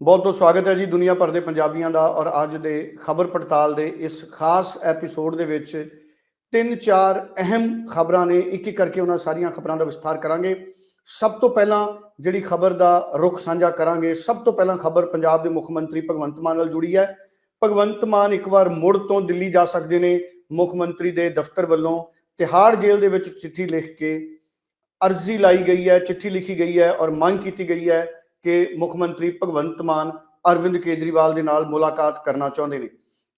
ਬਹੁਤ ਬਹੁਤ ਸਵਾਗਤ ਹੈ ਜੀ ਦੁਨੀਆ ਭਰ ਦੇ ਪੰਜਾਬੀਆਂ ਦਾ ਔਰ ਅੱਜ ਦੇ ਖਬਰ ਪੜਤਾਲ ਦੇ ਇਸ ਖਾਸ ਐਪੀਸੋਡ ਦੇ ਵਿੱਚ ਤਿੰਨ ਚਾਰ ਅਹਿਮ ਖਬਰਾਂ ਨੇ, ਇੱਕ ਇੱਕ ਕਰਕੇ ਉਹਨਾਂ ਸਾਰੀਆਂ ਖਬਰਾਂ ਦਾ ਵਿਸਥਾਰ ਕਰਾਂਗੇ। ਸਭ ਤੋਂ ਪਹਿਲਾਂ ਜਿਹੜੀ ਖਬਰ ਦਾ ਰੁਖ ਸਾਂਝਾ ਕਰਾਂਗੇ, ਸਭ ਤੋਂ ਪਹਿਲਾਂ ਖਬਰ ਪੰਜਾਬ ਦੇ ਮੁੱਖ ਮੰਤਰੀ ਭਗਵੰਤ ਮਾਨ ਨਾਲ ਜੁੜੀ ਹੈ। ਭਗਵੰਤ ਮਾਨ ਇੱਕ ਵਾਰ ਮੁੜ ਤੋਂ ਦਿੱਲੀ ਜਾ ਸਕਦੇ ਨੇ ਮੁੱਖ ਮੰਤਰੀ ਦੇ ਦਫ਼ਤਰ ਵੱਲੋਂ। ਤਿਹਾੜ ਜੇਲ੍ਹ ਦੇ ਵਿੱਚ ਚਿੱਠੀ ਲਿਖ ਕੇ ਅਰਜ਼ੀ ਲਾਈ ਗਈ ਹੈ, ਚਿੱਠੀ ਲਿਖੀ ਗਈ ਹੈ ਔਰ ਮੰਗ ਕੀਤੀ ਗਈ ਹੈ ਕਿ ਮੁੱਖ ਮੰਤਰੀ ਭਗਵੰਤ ਮਾਨ ਅਰਵਿੰਦ ਕੇਜਰੀਵਾਲ ਦੇ ਨਾਲ ਮੁਲਾਕਾਤ ਕਰਨਾ ਚਾਹੁੰਦੇ ਨੇ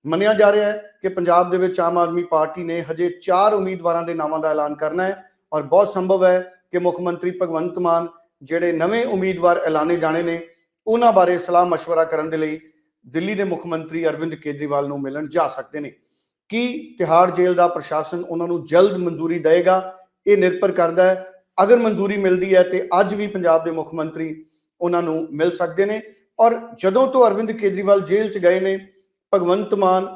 ਮੰਨਿਆ ਜਾ ਰਿਹਾ ਹੈ ਕਿ ਪੰਜਾਬ ਦੇ ਵਿੱਚ ਆਮ ਆਦਮੀ ਪਾਰਟੀ ਨੇ ਹਜੇ 4 ਉਮੀਦਵਾਰਾਂ ਦੇ ਨਾਮਾਂ ਦਾ ਐਲਾਨ ਕਰਨਾ ਹੈ ਔਰ ਬਹੁਤ ਸੰਭਵ ਹੈ ਕਿ ਮੁੱਖ ਮੰਤਰੀ ਭਗਵੰਤ ਮਾਨ ਜਿਹੜੇ ਨਵੇਂ ਉਮੀਦਵਾਰ ਐਲਾਨੇ ਜਾਣੇ ਨੇ ਉਹਨਾਂ ਬਾਰੇ ਸਲਾਹ مشورہ ਕਰਨ ਦੇ ਲਈ ਦਿੱਲੀ ਦੇ ਮੁੱਖ ਮੰਤਰੀ ਅਰਵਿੰਦ ਕੇਜਰੀਵਾਲ ਨੂੰ ਮਿਲਣ ਜਾ ਸਕਦੇ ਨੇ ਕੀ ਤਿਹਾੜ ਜੇਲ੍ਹ ਦਾ ਪ੍ਰਸ਼ਾਸਨ ਉਹਨਾਂ ਨੂੰ ਜਲਦ ਮਨਜ਼ੂਰੀ ਦੇਵੇਗਾ ਇਹ ਨਿਰਭਰ ਕਰਦਾ ਹੈ ਅਗਰ ਮਨਜ਼ੂਰੀ ਮਿਲਦੀ ਹੈ ਤੇ ਅੱਜ ਵੀ ਪੰਜਾਬ ਦੇ ਮੁੱਖ ਮੰਤਰੀ ਉਹਨਾਂ ਨੂੰ ਮਿਲ ਸਕਦੇ ਨੇ। ਔਰ ਜਦੋਂ ਤੋਂ ਅਰਵਿੰਦ ਕੇਜਰੀਵਾਲ ਜੇਲ੍ਹ 'ਚ ਗਏ ਨੇ, ਭਗਵੰਤ ਮਾਨ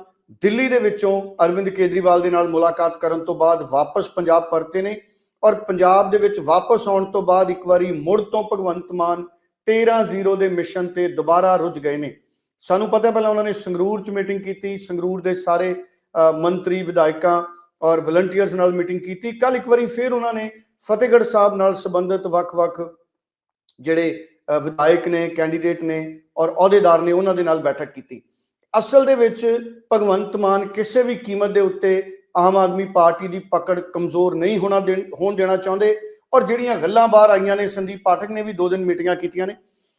ਦਿੱਲੀ ਦੇ ਵਿੱਚੋਂ ਅਰਵਿੰਦ ਕੇਜਰੀਵਾਲ ਦੇ ਨਾਲ ਮੁਲਾਕਾਤ ਕਰਨ ਤੋਂ ਬਾਅਦ ਵਾਪਸ ਪੰਜਾਬ ਪਰਤੇ ਨੇ। ਔਰ ਪੰਜਾਬ ਦੇ ਵਿੱਚ ਵਾਪਸ ਆਉਣ ਤੋਂ ਬਾਅਦ ਇੱਕ ਵਾਰੀ ਮੁੜ ਤੋਂ ਭਗਵੰਤ ਮਾਨ 13-0 ਦੇ ਮਿਸ਼ਨ ਤੇ ਦੁਬਾਰਾ ਰੁੱਝ ਗਏ ਨੇ। ਸਾਨੂੰ ਪਤਾ ਪਹਿਲਾਂ ਉਹਨਾਂ ਨੇ ਸੰਗਰੂਰ 'ਚ ਮੀਟਿੰਗ ਕੀਤੀ, ਸੰਗਰੂਰ ਦੇ ਸਾਰੇ ਮੰਤਰੀ, ਵਿਧਾਇਕਾਂ ਔਰ ਵਲੰਟੀਅਰਸ ਨਾਲ ਮੀਟਿੰਗ ਕੀਤੀ। ਕੱਲ ਇੱਕ ਵਾਰੀ ਫਿਰ ਉਹਨਾਂ ਨੇ ਫਤਿਹਗੜ੍ਹ ਸਾਹਿਬ ਨਾਲ ਸੰਬੰਧਿਤ ਵੱਖ-ਵੱਖ ਜਿਹੜੇ ਵਿਧਾਇਕ ਨੇ ਕੈਂਡੀਡੇਟ ਨੇ ਔਰ ਅਹੁਦੇਦਾਰ ਨੇ ਉਹਨਾਂ ਦੇ ਨਾਲ ਬੈਠਕ ਕੀਤੀ। ਅਸਲ ਦੇ ਵਿੱਚ ਭਗਵੰਤ ਮਾਨ ਕਿਸੇ ਵੀ ਕੀਮਤ ਦੇ ਉੱਤੇ ਆਮ ਆਦਮੀ ਪਾਰਟੀ ਦੀ ਪਕੜ ਕਮਜ਼ੋਰ ਨਹੀਂ ਹੋਣਾ ਦੇਣ- ਹੋਣ ਦੇਣਾ ਚਾਹੁੰਦੇ ਔਰ ਜਿਹੜੀਆਂ ਗੱਲਾਂ ਬਾਹਰ ਆਈਆਂ ਨੇ, ਸੰਦੀਪ ਪਾਠਕ ਨੇ ਵੀ ਦੋ ਦਿਨ ਮੀਟਿੰਗਾਂ ਕੀਤੀਆਂ ਨੇ।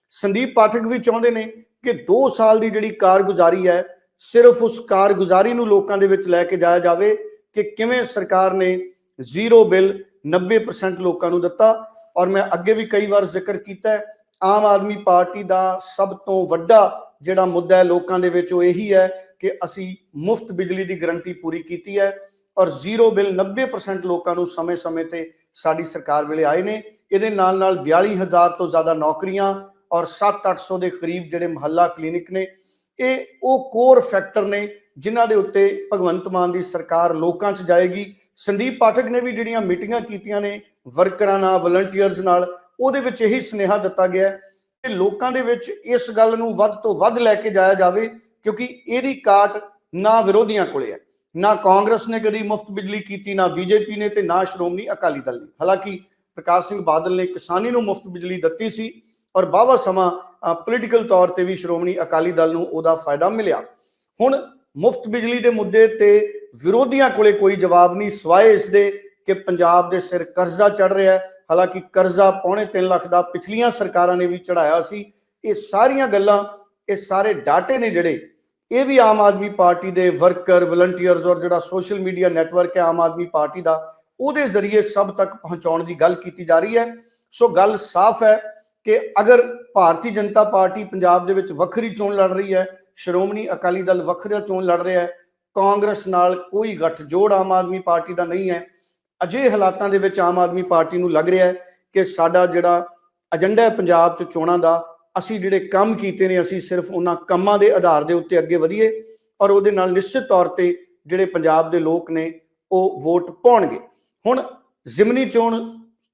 ਸੰਦੀਪ ਪਾਠਕ ਵੀ ਚਾਹੁੰਦੇ ਨੇ ਕਿ 2 ਸਾਲ ਦੀ ਜਿਹੜੀ ਕਾਰਗੁਜ਼ਾਰੀ ਹੈ, ਸਿਰਫ ਉਸ ਕਾਰਗੁਜ਼ਾਰੀ ਨੂੰ ਲੋਕਾਂ ਦੇ ਵਿੱਚ ਲੈ ਕੇ ਜਾਇਆ ਜਾਵੇ ਕਿ ਕਿਵੇਂ ਸਰਕਾਰ ਨੇ ਜ਼ੀਰੋ ਬਿੱਲ 90% ਲੋਕਾਂ ਨੂੰ ਦਿੱਤਾ। ਔਰ ਮੈਂ ਅੱਗੇ ਵੀ ਕਈ ਵਾਰ ਜ਼ਿਕਰ ਕੀਤਾ ਆਮ ਆਦਮੀ ਪਾਰਟੀ ਦਾ ਸਭ ਤੋਂ ਵੱਡਾ ਜਿਹੜਾ ਮੁੱਦਾ ਹੈ ਲੋਕਾਂ ਦੇ ਵਿੱਚ ਉਹ ਇਹੀ ਹੈ ਕਿ ਅਸੀਂ ਮੁਫਤ ਬਿਜਲੀ ਦੀ ਗਾਰੰਟੀ ਪੂਰੀ ਕੀਤੀ ਹੈ ਔਰ ਜ਼ੀਰੋ ਬਿੱਲ 90% ਲੋਕਾਂ ਨੂੰ ਸਮੇਂ-ਸਮੇਂ ਤੇ ਸਾਡੀ ਸਰਕਾਰ ਵੇਲੇ ਆਏ ਨੇ। ਇਹਦੇ ਨਾਲ ਨਾਲ 42000 ਤੋਂ ਜ਼ਿਆਦਾ ਨੌਕਰੀਆਂ ਔਰ 7-800 ਦੇ ਕਰੀਬ ਜਿਹੜੇ ਮਹੱਲਾ ਕਲੀਨਿਕ ਨੇ, ਇਹ ਉਹ ਕੋਰ ਫੈਕਟਰ ਨੇ ਜਿਨ੍ਹਾਂ ਦੇ ਉੱਤੇ ਭਗਵੰਤ ਮਾਨ ਦੀ ਸਰਕਾਰ ਲੋਕਾਂ 'ਚ ਜਾਏਗੀ। ਸੰਦੀਪ ਪਾਠਕ ਨੇ ਵੀ ਜਿਹੜੀਆਂ ਮੀਟਿੰਗਾਂ ਕੀਤੀਆਂ ਨੇ ਵਰਕਰਾਂ ਨਾਲ ਵਲੰਟੀਅਰਸ ਨਾਲ ਉਹਦੇ ਵਿੱਚ ਇਹੀ ਸੁਨੇਹਾ ਦਿੱਤਾ ਗਿਆ ਕਿ ਲੋਕਾਂ ਦੇ ਵਿੱਚ ਇਸ ਗੱਲ ਨੂੰ ਵੱਧ ਤੋਂ ਵੱਧ ਲੈ ਕੇ ਜਾਇਆ ਜਾਵੇ, ਕਿਉਂਕਿ ਇਹਦੀ ਕਾਟ ਨਾ ਵਿਰੋਧੀਆਂ ਕੋਲੇ ਹੈ, ਨਾ ਕਾਂਗਰਸ ਨੇ ਕਦੀ ਮੁਫਤ ਬਿਜਲੀ ਕੀਤੀ, ਨਾ ਬੀਜੇਪੀ ਨੇ ਤੇ ਨਾ ਸ਼੍ਰੋਮਣੀ ਅਕਾਲੀ ਦਲ ਨੇ। ਹਾਲਾਂਕਿ ਪ੍ਰਕਾਸ਼ ਸਿੰਘ ਬਾਦਲ ਨੇ ਕਿਸਾਨੀ ਨੂੰ ਮੁਫਤ ਬਿਜਲੀ ਦਿੱਤੀ ਸੀ ਔਰ ਬਾਵਾ ਸਮਾਂ ਪੋਲੀਟੀਕਲ ਤੌਰ ਤੇ ਵੀ ਸ਼੍ਰੋਮਣੀ ਅਕਾਲੀ ਦਲ ਨੂੰ ਉਹਦਾ ਫਾਇਦਾ ਮਿਲਿਆ। ਹੁਣ ਮੁਫਤ ਬਿਜਲੀ ਦੇ ਮੁੱਦੇ ਤੇ ਵਿਰੋਧੀਆਂ ਕੋਲੇ ਕੋਈ ਜਵਾਬ ਨਹੀਂ, ਸਵਾਏ ਇਸ ਦੇ ਕਿ ਪੰਜਾਬ ਦੇ ਸਿਰ ਕਰਜ਼ਾ ਚੜ ਰਿਹਾ ਹੈ ਹਾਲਾਂਕਿ ਕਰਜ਼ਾ ਪੌਣੇ 3 ਲੱਖ ਦਾ ਪਿਛਲੀਆਂ ਸਰਕਾਰਾਂ ਨੇ ਵੀ ਚੜਾਇਆ ਸੀ। ਇਹ ਸਾਰੀਆਂ ਗੱਲਾਂ, ਇਹ ਸਾਰੇ ਡਾਟੇ ਨੇ ਜਿਹੜੇ, ਇਹ ਵੀ ਆਮ ਆਦਮੀ ਪਾਰਟੀ ਦੇ ਵਰਕਰ ਵਲੰਟੀਅਰਸ ਔਰ ਜਿਹੜਾ ਸੋਸ਼ਲ ਮੀਡੀਆ ਨੈਟਵਰਕ ਹੈ ਆਮ ਆਦਮੀ ਪਾਰਟੀ ਦਾ, ਉਹਦੇ ਜ਼ਰੀਏ ਸਭ ਤੱਕ ਪਹੁੰਚਾਉਣ ਦੀ ਗੱਲ ਕੀਤੀ ਜਾ ਰਹੀ ਹੈ। ਸੋ ਗੱਲ ਸਾਫ਼ ਹੈ ਕਿ ਅਗਰ ਭਾਰਤੀ ਜਨਤਾ ਪਾਰਟੀ ਪੰਜਾਬ ਦੇ ਵਿੱਚ ਵੱਖਰੀ ਚੋਣ ਲੜ ਰਹੀ ਹੈ, ਸ਼੍ਰੋਮਣੀ ਅਕਾਲੀ ਦਲ ਵੱਖਰਾ ਚੋਣ ਲੜ ਰਿਹਾ ਹੈ, ਕਾਂਗਰਸ ਨਾਲ ਕੋਈ ਗੱਠਜੋੜ ਆਮ ਆਦਮੀ ਪਾਰਟੀ ਦਾ ਨਹੀਂ ਹੈ ਅਜੇ ਹਾਲਾਤਾਂ ਦੇ ਵਿੱਚ ਆਮ ਆਦਮੀ ਪਾਰਟੀ ਨੂੰ ਲੱਗ ਰਿਹਾ ਹੈ ਕਿ ਸਾਡਾ ਜਿਹੜਾ ਏਜੰਡਾ ਹੈ ਪੰਜਾਬ 'ਚ ਚੋਣਾਂ ਦਾ, ਅਸੀਂ ਜਿਹੜੇ ਕੰਮ ਕੀਤੇ ਨੇ, ਅਸੀਂ ਸਿਰਫ ਉਹਨਾਂ ਕੰਮਾਂ ਦੇ ਆਧਾਰ ਦੇ ਉੱਤੇ ਅੱਗੇ ਵਧੀਏ ਔਰ ਉਹਦੇ ਨਾਲ ਨਿਸ਼ਚਿਤ ਤੌਰ ਤੇ ਜਿਹੜੇ ਪੰਜਾਬ ਦੇ ਲੋਕ ਨੇ, ਉਹ ਵੋਟ ਪਾਉਣਗੇ। ਹੁਣ ਜ਼ਿਮਨੀ ਚੋਣ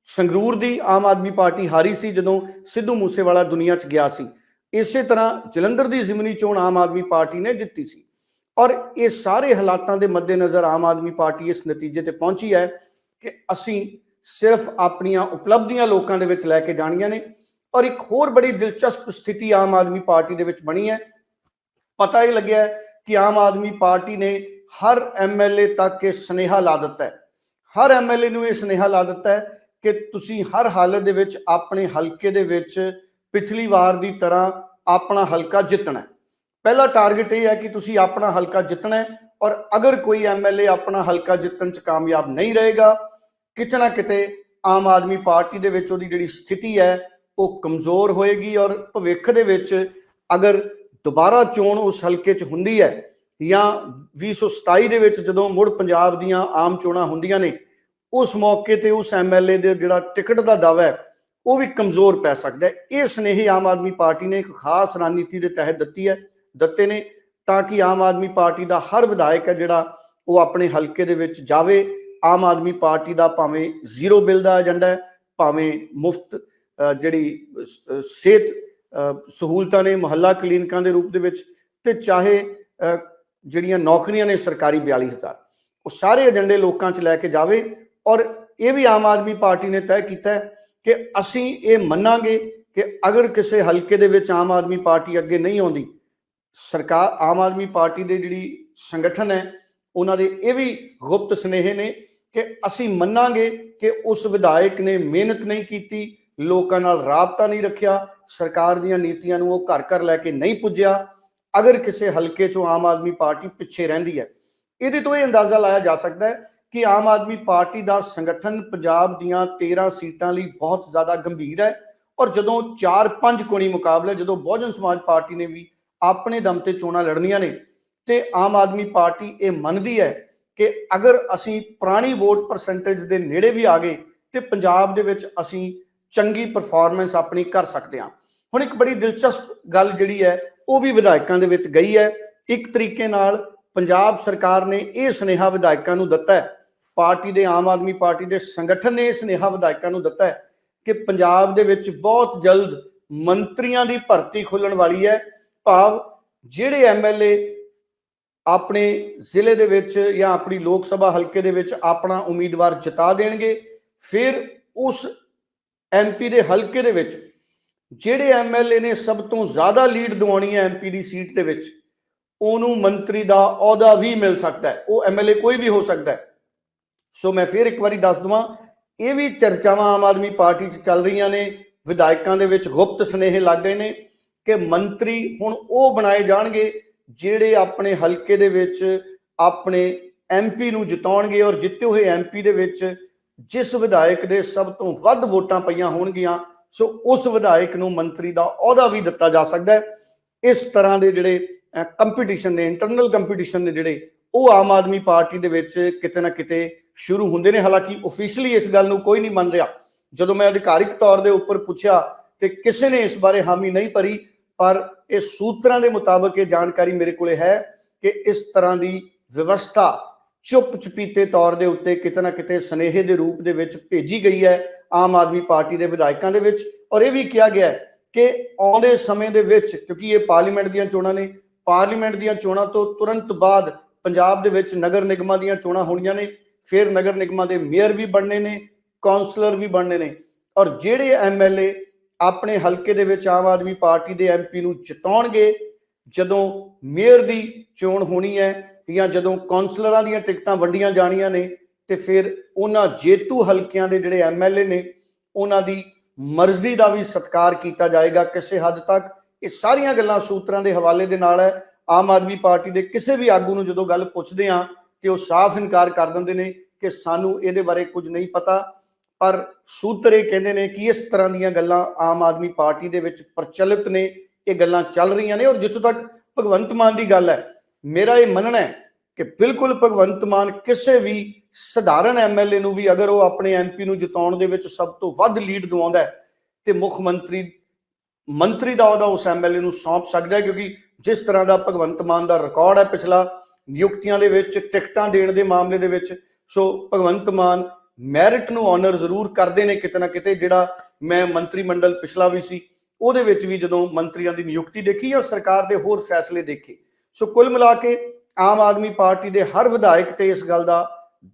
ਸੰਗਰੂਰ ਦੀ ਆਮ ਆਦਮੀ ਪਾਰਟੀ ਹਾਰੀ ਸੀ ਜਦੋਂ ਸਿੱਧੂ ਮੂਸੇਵਾਲਾ ਦੁਨੀਆ 'ਚ ਗਿਆ ਸੀ। ਇਸੇ ਤਰ੍ਹਾਂ ਜਲੰਧਰ ਦੀ ਜ਼ਿਮਨੀ ਚੋਣ ਆਮ ਆਦਮੀ ਪਾਰਟੀ ਨੇ ਜਿੱਤੀ ਸੀ। ਔਰ ਇਹ ਸਾਰੇ ਹਾਲਾਤਾਂ ਦੇ ਮੱਦੇਨਜ਼ਰ ਆਮ ਆਦਮੀ ਪਾਰਟੀ ਇਸ ਨਤੀਜੇ ਤੇ ਪਹੁੰਚੀ ਹੈ ਕਿ ਅਸੀਂ ਸਿਰਫ ਆਪਣੀਆਂ ਉਪਲਬਧੀਆਂ ਲੋਕਾਂ ਦੇ ਵਿੱਚ ਲੈ ਕੇ ਜਾਣੀਆਂ ਨੇ ਔਰ ਇੱਕ ਹੋਰ ਬੜੀ ਦਿਲਚਸਪ ਸਥਿਤੀ ਆਮ ਆਦਮੀ ਪਾਰਟੀ ਦੇ ਵਿੱਚ ਬਣੀ ਹੈ। ਪਤਾ ਹੀ ਲੱਗਿਆ ਕਿ ਆਮ ਆਦਮੀ ਪਾਰਟੀ ਨੇ ਹਰ ਐਮਐਲਏ ਤੱਕ ਇਹ ਸੁਨੇਹਾ ਲਾ ਦਿੱਤਾ ਹੈ। ਹਰ ਐਮਐਲਏ ਨੂੰ ਇਹ ਸੁਨੇਹਾ ਲਾ ਦਿੱਤਾ ਹੈ ਕਿ ਤੁਸੀਂ ਹਰ ਹਾਲਤ ਦੇ ਵਿੱਚ ਆਪਣੇ ਹਲਕੇ ਦੇ ਵਿੱਚ ਪਿਛਲੀ ਵਾਰ ਦੀ ਤਰ੍ਹਾਂ ਆਪਣਾ ਹਲਕਾ ਜਿੱਤਣਾ ਪਹਿਲਾ ਟਾਰਗੇਟ ਇਹ ਹੈ ਕਿ ਤੁਸੀਂ ਆਪਣਾ ਹਲਕਾ ਜਿੱਤਣਾ ਔਰ ਅਗਰ ਕੋਈ ਐਮਐਲਏ ਆਪਣਾ ਹਲਕਾ ਜਿੱਤਣ 'ਚ ਕਾਮਯਾਬ ਨਹੀਂ ਰਹੇਗਾ, ਕਿਤੇ ਨਾ ਕਿਤੇ ਆਮ ਆਦਮੀ ਪਾਰਟੀ ਦੇ ਵਿੱਚ ਉਹਦੀ ਜਿਹੜੀ ਸਥਿਤੀ ਹੈ, ਉਹ ਕਮਜ਼ੋਰ ਹੋਏਗੀ ਔਰ ਭਵਿੱਖ ਦੇ ਵਿੱਚ ਅਗਰ ਦੁਬਾਰਾ ਚੋਣ ਉਸ ਹਲਕੇ 'ਚ ਹੁੰਦੀ ਹੈ ਜਾਂ 2027 ਦੇ ਵਿੱਚ ਜਦੋਂ ਮੁੜ ਪੰਜਾਬ ਦੀਆਂ ਆਮ ਚੋਣਾਂ ਹੁੰਦੀਆਂ ਨੇ, ਉਸ ਮੌਕੇ ਤੇ ਉਸ ਐਮਐਲਏ ਦੇ ਜਿਹੜਾ ਟਿਕਟ ਦਾ ਦਾਵਾ ਹੈ, ਉਹ ਵੀ ਕਮਜ਼ੋਰ ਪੈ ਸਕਦਾ ਹੈ। ਇਹ ਸਨੇਹੀ ਆਮ ਆਦਮੀ ਪਾਰਟੀ ਨੇ ਇੱਕ ਖਾਸ ਰਣਨੀਤੀ ਦੇ ਤਹਿਤ ਦਿੱਤੀ ਹੈ, ਦਿੱਤੇ ਨੇ। ਤਾਂ ਕਿ ਆਮ ਆਦਮੀ ਪਾਰਟੀ ਦਾ ਹਰ ਵਿਧਾਇਕ ਹੈ ਜਿਹੜਾ ਉਹ ਆਪਣੇ ਹਲਕੇ ਦੇ ਵਿੱਚ ਜਾਵੇ। ਆਮ ਆਦਮੀ ਪਾਰਟੀ ਦਾ ਭਾਵੇਂ ਜ਼ੀਰੋ ਬਿੱਲ ਦਾ ਏਜੰਡਾ ਹੈ, ਭਾਵੇਂ ਮੁਫਤ ਜਿਹੜੀ ਸਿਹਤ ਸਹੂਲਤਾਂ ਨੇ ਮੁਹੱਲਾ ਕਲੀਨਿਕਾਂ ਦੇ ਰੂਪ ਦੇ ਵਿੱਚ ਤੇ ਚਾਹੇ ਜਿਹੜੀਆਂ ਨੌਕਰੀਆਂ ਨੇ ਸਰਕਾਰੀ 42000 ਉਹ ਸਾਰੇ ਏਜੰਡੇ ਲੋਕਾਂ 'ਚ ਲੈ ਕੇ ਜਾਵੇ। ਔਰ ਇਹ ਵੀ ਆਮ ਆਦਮੀ ਪਾਰਟੀ ਨੇ ਤੈਅ ਕੀਤਾ ਹੈ ਕਿ ਅਸੀਂ ਇਹ ਮੰਨਾਂਗੇ ਕਿ ਅਗਰ ਕਿਸੇ ਹਲਕੇ ਦੇ ਵਿੱਚ ਆਮ ਆਦਮੀ ਪਾਰਟੀ ਅੱਗੇ ਨਹੀਂ ਆਉਂਦੀ ਸਰਕਾਰ ਆਮ ਆਦਮੀ ਪਾਰਟੀ ਦੇ ਜਿਹੜੀ ਸੰਗਠਨ ਹੈ, ਉਹਨਾਂ ਦੇ ਇਹ ਵੀ ਗੁਪਤ ਸਨੇਹ ਨੇ ਕਿ ਅਸੀਂ ਮੰਨਾਂਗੇ ਕਿ ਉਸ ਵਿਧਾਇਕ ਨੇ ਮਿਹਨਤ ਨਹੀਂ ਕੀਤੀ, ਲੋਕਾਂ ਨਾਲ ਰਾਬਤਾ ਨਹੀਂ ਰੱਖਿਆ, ਸਰਕਾਰ ਦੀਆਂ ਨੀਤੀਆਂ ਨੂੰ ਉਹ ਘਰ ਘਰ ਲੈ ਕੇ ਨਹੀਂ ਪੁੱਜਿਆ। ਅਗਰ ਕਿਸੇ ਹਲਕੇ ਚੋਂ ਆਮ ਆਦਮੀ ਪਾਰਟੀ ਪਿੱਛੇ ਰਹਿੰਦੀ ਹੈ, ਇਹਦੇ ਤੋਂ ਇਹ ਅੰਦਾਜ਼ਾ ਲਾਇਆ ਜਾ ਸਕਦਾ ਹੈ ਕਿ ਆਮ ਆਦਮੀ ਪਾਰਟੀ ਦਾ ਸੰਗਠਨ ਪੰਜਾਬ ਦੀਆਂ 13 ਸੀਟਾਂ ਲਈ ਬਹੁਤ ਜ਼ਿਆਦਾ ਗੰਭੀਰ ਹੈ ਔਰ ਜਦੋਂ 4-5 ਕੋਣੀ ਮੁਕਾਬਲੇ, ਜਦੋਂ ਬਹੁਜਨ ਸਮਾਜ ਪਾਰਟੀ ਨੇ ਵੀ ਆਪਣੇ ਦਮ ਤੇ ਚੋਣਾਂ ਲੜਨੀਆਂ ਨੇ ਤੇ ਆਮ ਆਦਮੀ ਪਾਰਟੀ ਇਹ ਮੰਨਦੀ ਹੈ ਕਿ ਅਗਰ ਅਸੀਂ ਪੁਰਾਣੀ ਵੋਟ ਪਰਸੈਂਟੇਜ ਦੇ ਨੇੜੇ ਵੀ ਆ ਗਏ ਤੇ ਪੰਜਾਬ ਦੇ ਵਿੱਚ ਅਸੀਂ ਚੰਗੀ ਪਰਫਾਰਮੈਂਸ ਆਪਣੀ ਕਰ ਸਕਦੇ ਹਾਂ। ਹੁਣ ਇੱਕ ਬੜੀ ਦਿਲਚਸਪ ਗੱਲ ਜਿਹੜੀ ਹੈ, ਉਹ ਵੀ ਵਿਧਾਇਕਾਂ ਦੇ ਵਿੱਚ ਗਈ ਹੈ। ਇੱਕ ਤਰੀਕੇ ਨਾਲ ਪੰਜਾਬ ਸਰਕਾਰ ਨੇ ਇਹ ਸੁਨੇਹਾ ਵਿਧਾਇਕਾਂ ਨੂੰ ਦਿੱਤਾ ਹੈ, ਪਾਰਟੀ ਦੇ ਆਮ ਆਦਮੀ ਪਾਰਟੀ ਦੇ ਸੰਗਠਨ ਨੇ ਇਹ ਸੁਨੇਹਾ ਵਿਧਾਇਕਾਂ ਨੂੰ ਦਿੱਤਾ ਹੈ ਕਿ ਪੰਜਾਬ ਦੇ ਵਿੱਚ ਬਹੁਤ ਜਲਦ ਮੰਤਰੀਆਂ ਦੀ ਭਰਤੀ ਖੁੱਲਣ ਵਾਲੀ ਹੈ। ਭਾਵ ਜਿਹੜੇ ਐਮਐਲਏ ਆਪਣੇ ਜ਼ਿਲ੍ਹੇ ਦੇ ਵਿੱਚ ਜਾਂ ਆਪਣੀ ਲੋਕ ਸਭਾ ਹਲਕੇ ਦੇ ਵਿੱਚ ਆਪਣਾ ਉਮੀਦਵਾਰ ਜਿਤਾ ਦੇਣਗੇ, ਫਿਰ ਉਸ ਐਮਪੀ ਦੇ ਹਲਕੇ ਦੇ ਵਿੱਚ ਜਿਹੜੇ ਐਮਐਲਏ ਨੇ ਸਭ ਤੋਂ ਜ਼ਿਆਦਾ ਲੀਡ ਦਿਵਾਉਣੀ ਹੈ ਐਮਪੀ ਦੀ ਸੀਟ ਦੇ ਵਿੱਚ, ਉਹਨੂੰ ਮੰਤਰੀ ਦਾ ਅਹੁਦਾ ਵੀ ਮਿਲ ਸਕਦਾ ਹੈ, ਉਹ ਐਮਐਲਏ ਕੋਈ ਵੀ ਹੋ ਸਕਦਾ ਹੈ। ਸੋ ਮੈਂ ਫਿਰ ਇੱਕ ਵਾਰੀ ਦੱਸ ਦਵਾਂ, ਇਹ ਵੀ ਚਰਚਾਵਾਂ ਆਮ ਆਦਮੀ ਪਾਰਟੀ 'ਚ ਚੱਲ ਰਹੀਆਂ ਨੇ, ਵਿਧਾਇਕਾਂ ਦੇ ਵਿੱਚ ਗੁਪਤ ਸਨੇਹ ਲੱਗ ਗਏ ਨੇ ਕਿ ਮੰਤਰੀ ਹੁਣ ਉਹ ਬਣਾਏ ਜਾਣਗੇ ਜਿਹੜੇ ਆਪਣੇ ਹਲਕੇ ਦੇ ਵਿੱਚ ਆਪਣੇ ਐਮਪੀ ਨੂੰ ਜਿਤਾਉਣਗੇ ਔਰ ਜਿੱਤੇ ਹੋਏ ਐਮਪੀ ਦੇ ਵਿੱਚ ਜਿਸ ਵਿਧਾਇਕ ਦੇ ਸਭ ਤੋਂ ਵੱਧ ਵੋਟਾਂ ਪਈਆਂ ਹੋਣਗੀਆਂ, ਸੋ ਉਸ ਵਿਧਾਇਕ ਨੂੰ ਮੰਤਰੀ ਦਾ ਅਹੁਦਾ ਵੀ ਦਿੱਤਾ ਜਾ ਸਕਦਾ ਹੈ। ਇਸ ਤਰ੍ਹਾਂ ਦੇ ਜਿਹੜੇ ਕੰਪੀਟੀਸ਼ਨ ਨੇ ਇੰਟਰਨਲ ਕੰਪੀਟੀਸ਼ਨ ਨੇ ਜਿਹੜੇ, ਉਹ ਆਮ ਆਦਮੀ ਪਾਰਟੀ ਦੇ ਵਿੱਚ ਕਿਤੇ ਨਾ ਕਿਤੇ ਸ਼ੁਰੂ ਹੁੰਦੇ ਨੇ। ਹਾਲਾਂਕਿ ਆਫੀਸ਼ੀਅਲੀ ਇਸ ਗੱਲ ਨੂੰ ਕੋਈ ਨਹੀਂ ਮੰਨ ਰਿਹਾ। ਜਦੋਂ ਮੈਂ ਅਧਿਕਾਰਿਕ ਤੌਰ ਦੇ ਉੱਪਰ ਪੁੱਛਿਆ ਤੇ ਕਿਸੇ ਨੇ ਇਸ ਬਾਰੇ ਹਾਮੀ ਨਹੀਂ ਭਰੀ, ਪਰ ਇਹ ਸੂਤਰਾਂ ਦੇ ਮੁਤਾਬਕ ਇਹ ਜਾਣਕਾਰੀ ਮੇਰੇ ਕੋਲੇ ਹੈ ਕਿ ਇਸ ਤਰ੍ਹਾਂ ਦੀ ਵਿਵਸਥਾ ਚੁੱਪ ਚੁਪੀਤੇ ਤੌਰ ਦੇ ਉੱਤੇ ਕਿਤੇ ਨਾ ਕਿਤੇ ਸਨੇਹੇ ਦੇ ਰੂਪ ਦੇ ਵਿੱਚ ਭੇਜੀ ਗਈ ਹੈ ਆਮ ਆਦਮੀ ਪਾਰਟੀ ਦੇ ਵਿਧਾਇਕਾਂ ਦੇ ਵਿੱਚ। ਔਰ ਇਹ ਵੀ ਕਿਹਾ ਗਿਆ ਕਿ ਆਉਂਦੇ ਸਮੇਂ ਦੇ ਵਿੱਚ, ਕਿਉਂਕਿ ਇਹ ਪਾਰਲੀਮੈਂਟ ਦੀਆਂ ਚੋਣਾਂ ਨੇ, ਪਾਰਲੀਮੈਂਟ ਦੀਆਂ ਚੋਣਾਂ ਤੋਂ ਤੁਰੰਤ ਬਾਅਦ ਪੰਜਾਬ ਦੇ ਵਿੱਚ ਨਗਰ ਨਿਗਮਾਂ ਦੀਆਂ ਚੋਣਾਂ ਹੋਣੀਆਂ ਨੇ, ਫਿਰ ਨਗਰ ਨਿਗਮਾਂ ਦੇ ਮੇਅਰ ਵੀ ਬਣਨੇ ਨੇ ਕਾਉਂਸਲਰ ਵੀ ਬਣਨੇ ਨੇ। ਔਰ ਜਿਹੜੇ ਐਮਐਲਏ ਆਪਣੇ ਹਲਕੇ ਦੇ ਵਿੱਚ ਆਮ ਆਦਮੀ ਪਾਰਟੀ ਦੇ ਐਮਪੀ ਨੂੰ ਜਿਤਾਉਣਗੇ, ਜਦੋਂ ਮੇਅਰ ਦੀ ਚੋਣ ਹੋਣੀ ਹੈ ਜਾਂ ਜਦੋਂ ਕਾਉਂਸਲਰਾਂ ਦੀਆਂ ਟਿਕਟਾਂ ਵੰਡੀਆਂ ਜਾਣੀਆਂ ਨੇ, ਤੇ ਫਿਰ ਉਹਨਾਂ ਜੇਤੂ ਹਲਕਿਆਂ ਦੇ ਜਿਹੜੇ ਐਮਐਲਏ ਨੇ, ਉਹਨਾਂ ਦੀ ਮਰਜ਼ੀ ਦਾ ਵੀ ਸਤਿਕਾਰ ਕੀਤਾ ਜਾਏਗਾ। ਕਿਸੇ ਹੱਦ ਤੱਕ ਇਹ ਸਾਰੀਆਂ ਗੱਲਾਂ ਸੂਤਰਾਂ ਦੇ ਹਵਾਲੇ ਦੇ ਨਾਲ ਹੈ। ਆਮ ਆਦਮੀ ਪਾਰਟੀ ਦੇ ਕਿਸੇ ਵੀ ਆਗੂ ਨੂੰ ਜਦੋਂ ਗੱਲ ਪੁੱਛਦੇ ਆ ਤੇ ਉਹ ਸਾਫ਼ ਇਨਕਾਰ ਕਰ ਦਿੰਦੇ ਨੇ ਕਿ ਸਾਨੂੰ ਇਹਦੇ ਬਾਰੇ ਕੁਝ ਨਹੀਂ ਪਤਾ। ਪਰ ਸੂਤਰ ਇਹ ਕਹਿੰਦੇ ਨੇ ਕਿ ਇਸ ਤਰ੍ਹਾਂ ਦੀਆਂ ਗੱਲਾਂ ਆਮ ਆਦਮੀ ਪਾਰਟੀ ਦੇ ਵਿੱਚ ਪ੍ਰਚਲਿਤ ਨੇ, ਇਹ ਗੱਲਾਂ ਚੱਲ ਰਹੀਆਂ ਨੇ ਔਰ ਜਿੱਥੋਂ ਤੱਕ ਭਗਵੰਤ ਮਾਨ ਦੀ ਗੱਲ ਹੈ, ਮੇਰਾ ਇਹ ਮੰਨਣਾ ਹੈ ਕਿ ਬਿਲਕੁਲ ਭਗਵੰਤ ਮਾਨ ਕਿਸੇ ਵੀ ਸਧਾਰਨ ਐਮਐਲਏ ਨੂੰ ਵੀ ਅਗਰ ਉਹ ਆਪਣੇ ਐਮਪੀ ਨੂੰ ਜਿਤਾਉਣ ਦੇ ਵਿੱਚ ਸਭ ਤੋਂ ਵੱਧ ਲੀਡ ਦਵਾਉਂਦਾ ਹੈ, ਤੇ ਮੁੱਖ ਮੰਤਰੀ ਮੰਤਰੀ ਦਾ ਉਹਦਾ ਉਸ ਐਮਐਲਏ ਨੂੰ ਸੌਂਪ ਸਕਦਾ ਹੈ ਕਿਉਂਕਿ ਜਿਸ ਤਰ੍ਹਾਂ ਦਾ ਭਗਵੰਤ ਮਾਨ ਦਾ ਰਿਕਾਰਡ ਹੈ ਪਿਛਲਾ, ਨਿਯੁਕਤੀਆਂ ਦੇ ਵਿੱਚ, ਟਿਕਟਾਂ ਦੇਣ ਦੇ ਮਾਮਲੇ ਦੇ ਵਿੱਚ, ਸੋ ਭਗਵੰਤ ਮਾਨ ਮੈਰਿਟ ਨੂੰ ਆਨਰ ਜ਼ਰੂਰ ਕਰਦੇ ਨੇ ਕਿਤੇ ਨਾ ਕਿਤੇ, ਜਿਹੜਾ ਮੈਂ ਮੰਤਰੀ ਮੰਡਲ ਪਿਛਲਾ ਵੀ ਸੀ, ਉਹਦੇ ਵਿੱਚ ਵੀ ਜਦੋਂ ਮੰਤਰੀਆਂ ਦੀ ਨਿਯੁਕਤੀ ਦੇਖੀ ਜਾਂ ਸਰਕਾਰ ਦੇ ਹੋਰ ਫੈਸਲੇ ਦੇਖੇ। ਸੋ ਕੁੱਲ ਮਿਲਾ ਕੇ ਆਮ ਆਦਮੀ ਪਾਰਟੀ ਦੇ ਹਰ ਵਿਧਾਇਕ ਤੇ ਇਸ ਗੱਲ ਦਾ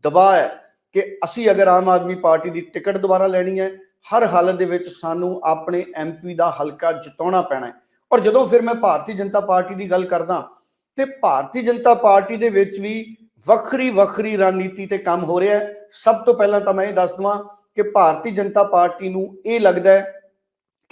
ਦਬਾਅ ਹੈ ਕਿ ਅਸੀਂ ਅਗਰ ਆਮ ਆਦਮੀ ਪਾਰਟੀ ਦੀ ਟਿਕਟ ਦੁਬਾਰਾ ਲੈਣੀ ਹੈ, ਹਰ ਹਾਲਤ ਦੇ ਵਿੱਚ ਸਾਨੂੰ ਆਪਣੇ ਐਮਪੀ ਦਾ ਹਲਕਾ ਜਿਤਾਉਣਾ ਪੈਣਾ ਹੈ। ਔਰ ਜਦੋਂ ਫਿਰ ਮੈਂ ਭਾਰਤੀ ਜਨਤਾ ਪਾਰਟੀ ਦੀ ਗੱਲ ਕਰਦਾ, ਤੇ ਭਾਰਤੀ ਜਨਤਾ ਪਾਰਟੀ ਦੇ ਵਿੱਚ ਵੀ ਵੱਖਰੀ ਵੱਖਰੀ ਰਣਨੀਤੀ ਤੇ ਕੰਮ ਹੋ ਰਿਹਾ ਹੈ। ਸਭ ਤੋਂ ਪਹਿਲਾਂ ਤਾਂ ਮੈਂ ਇਹ ਦੱਸ ਦਵਾਂ ਕਿ ਭਾਰਤੀ ਜਨਤਾ ਪਾਰਟੀ ਨੂੰ ਇਹ ਲੱਗਦਾ ਹੈ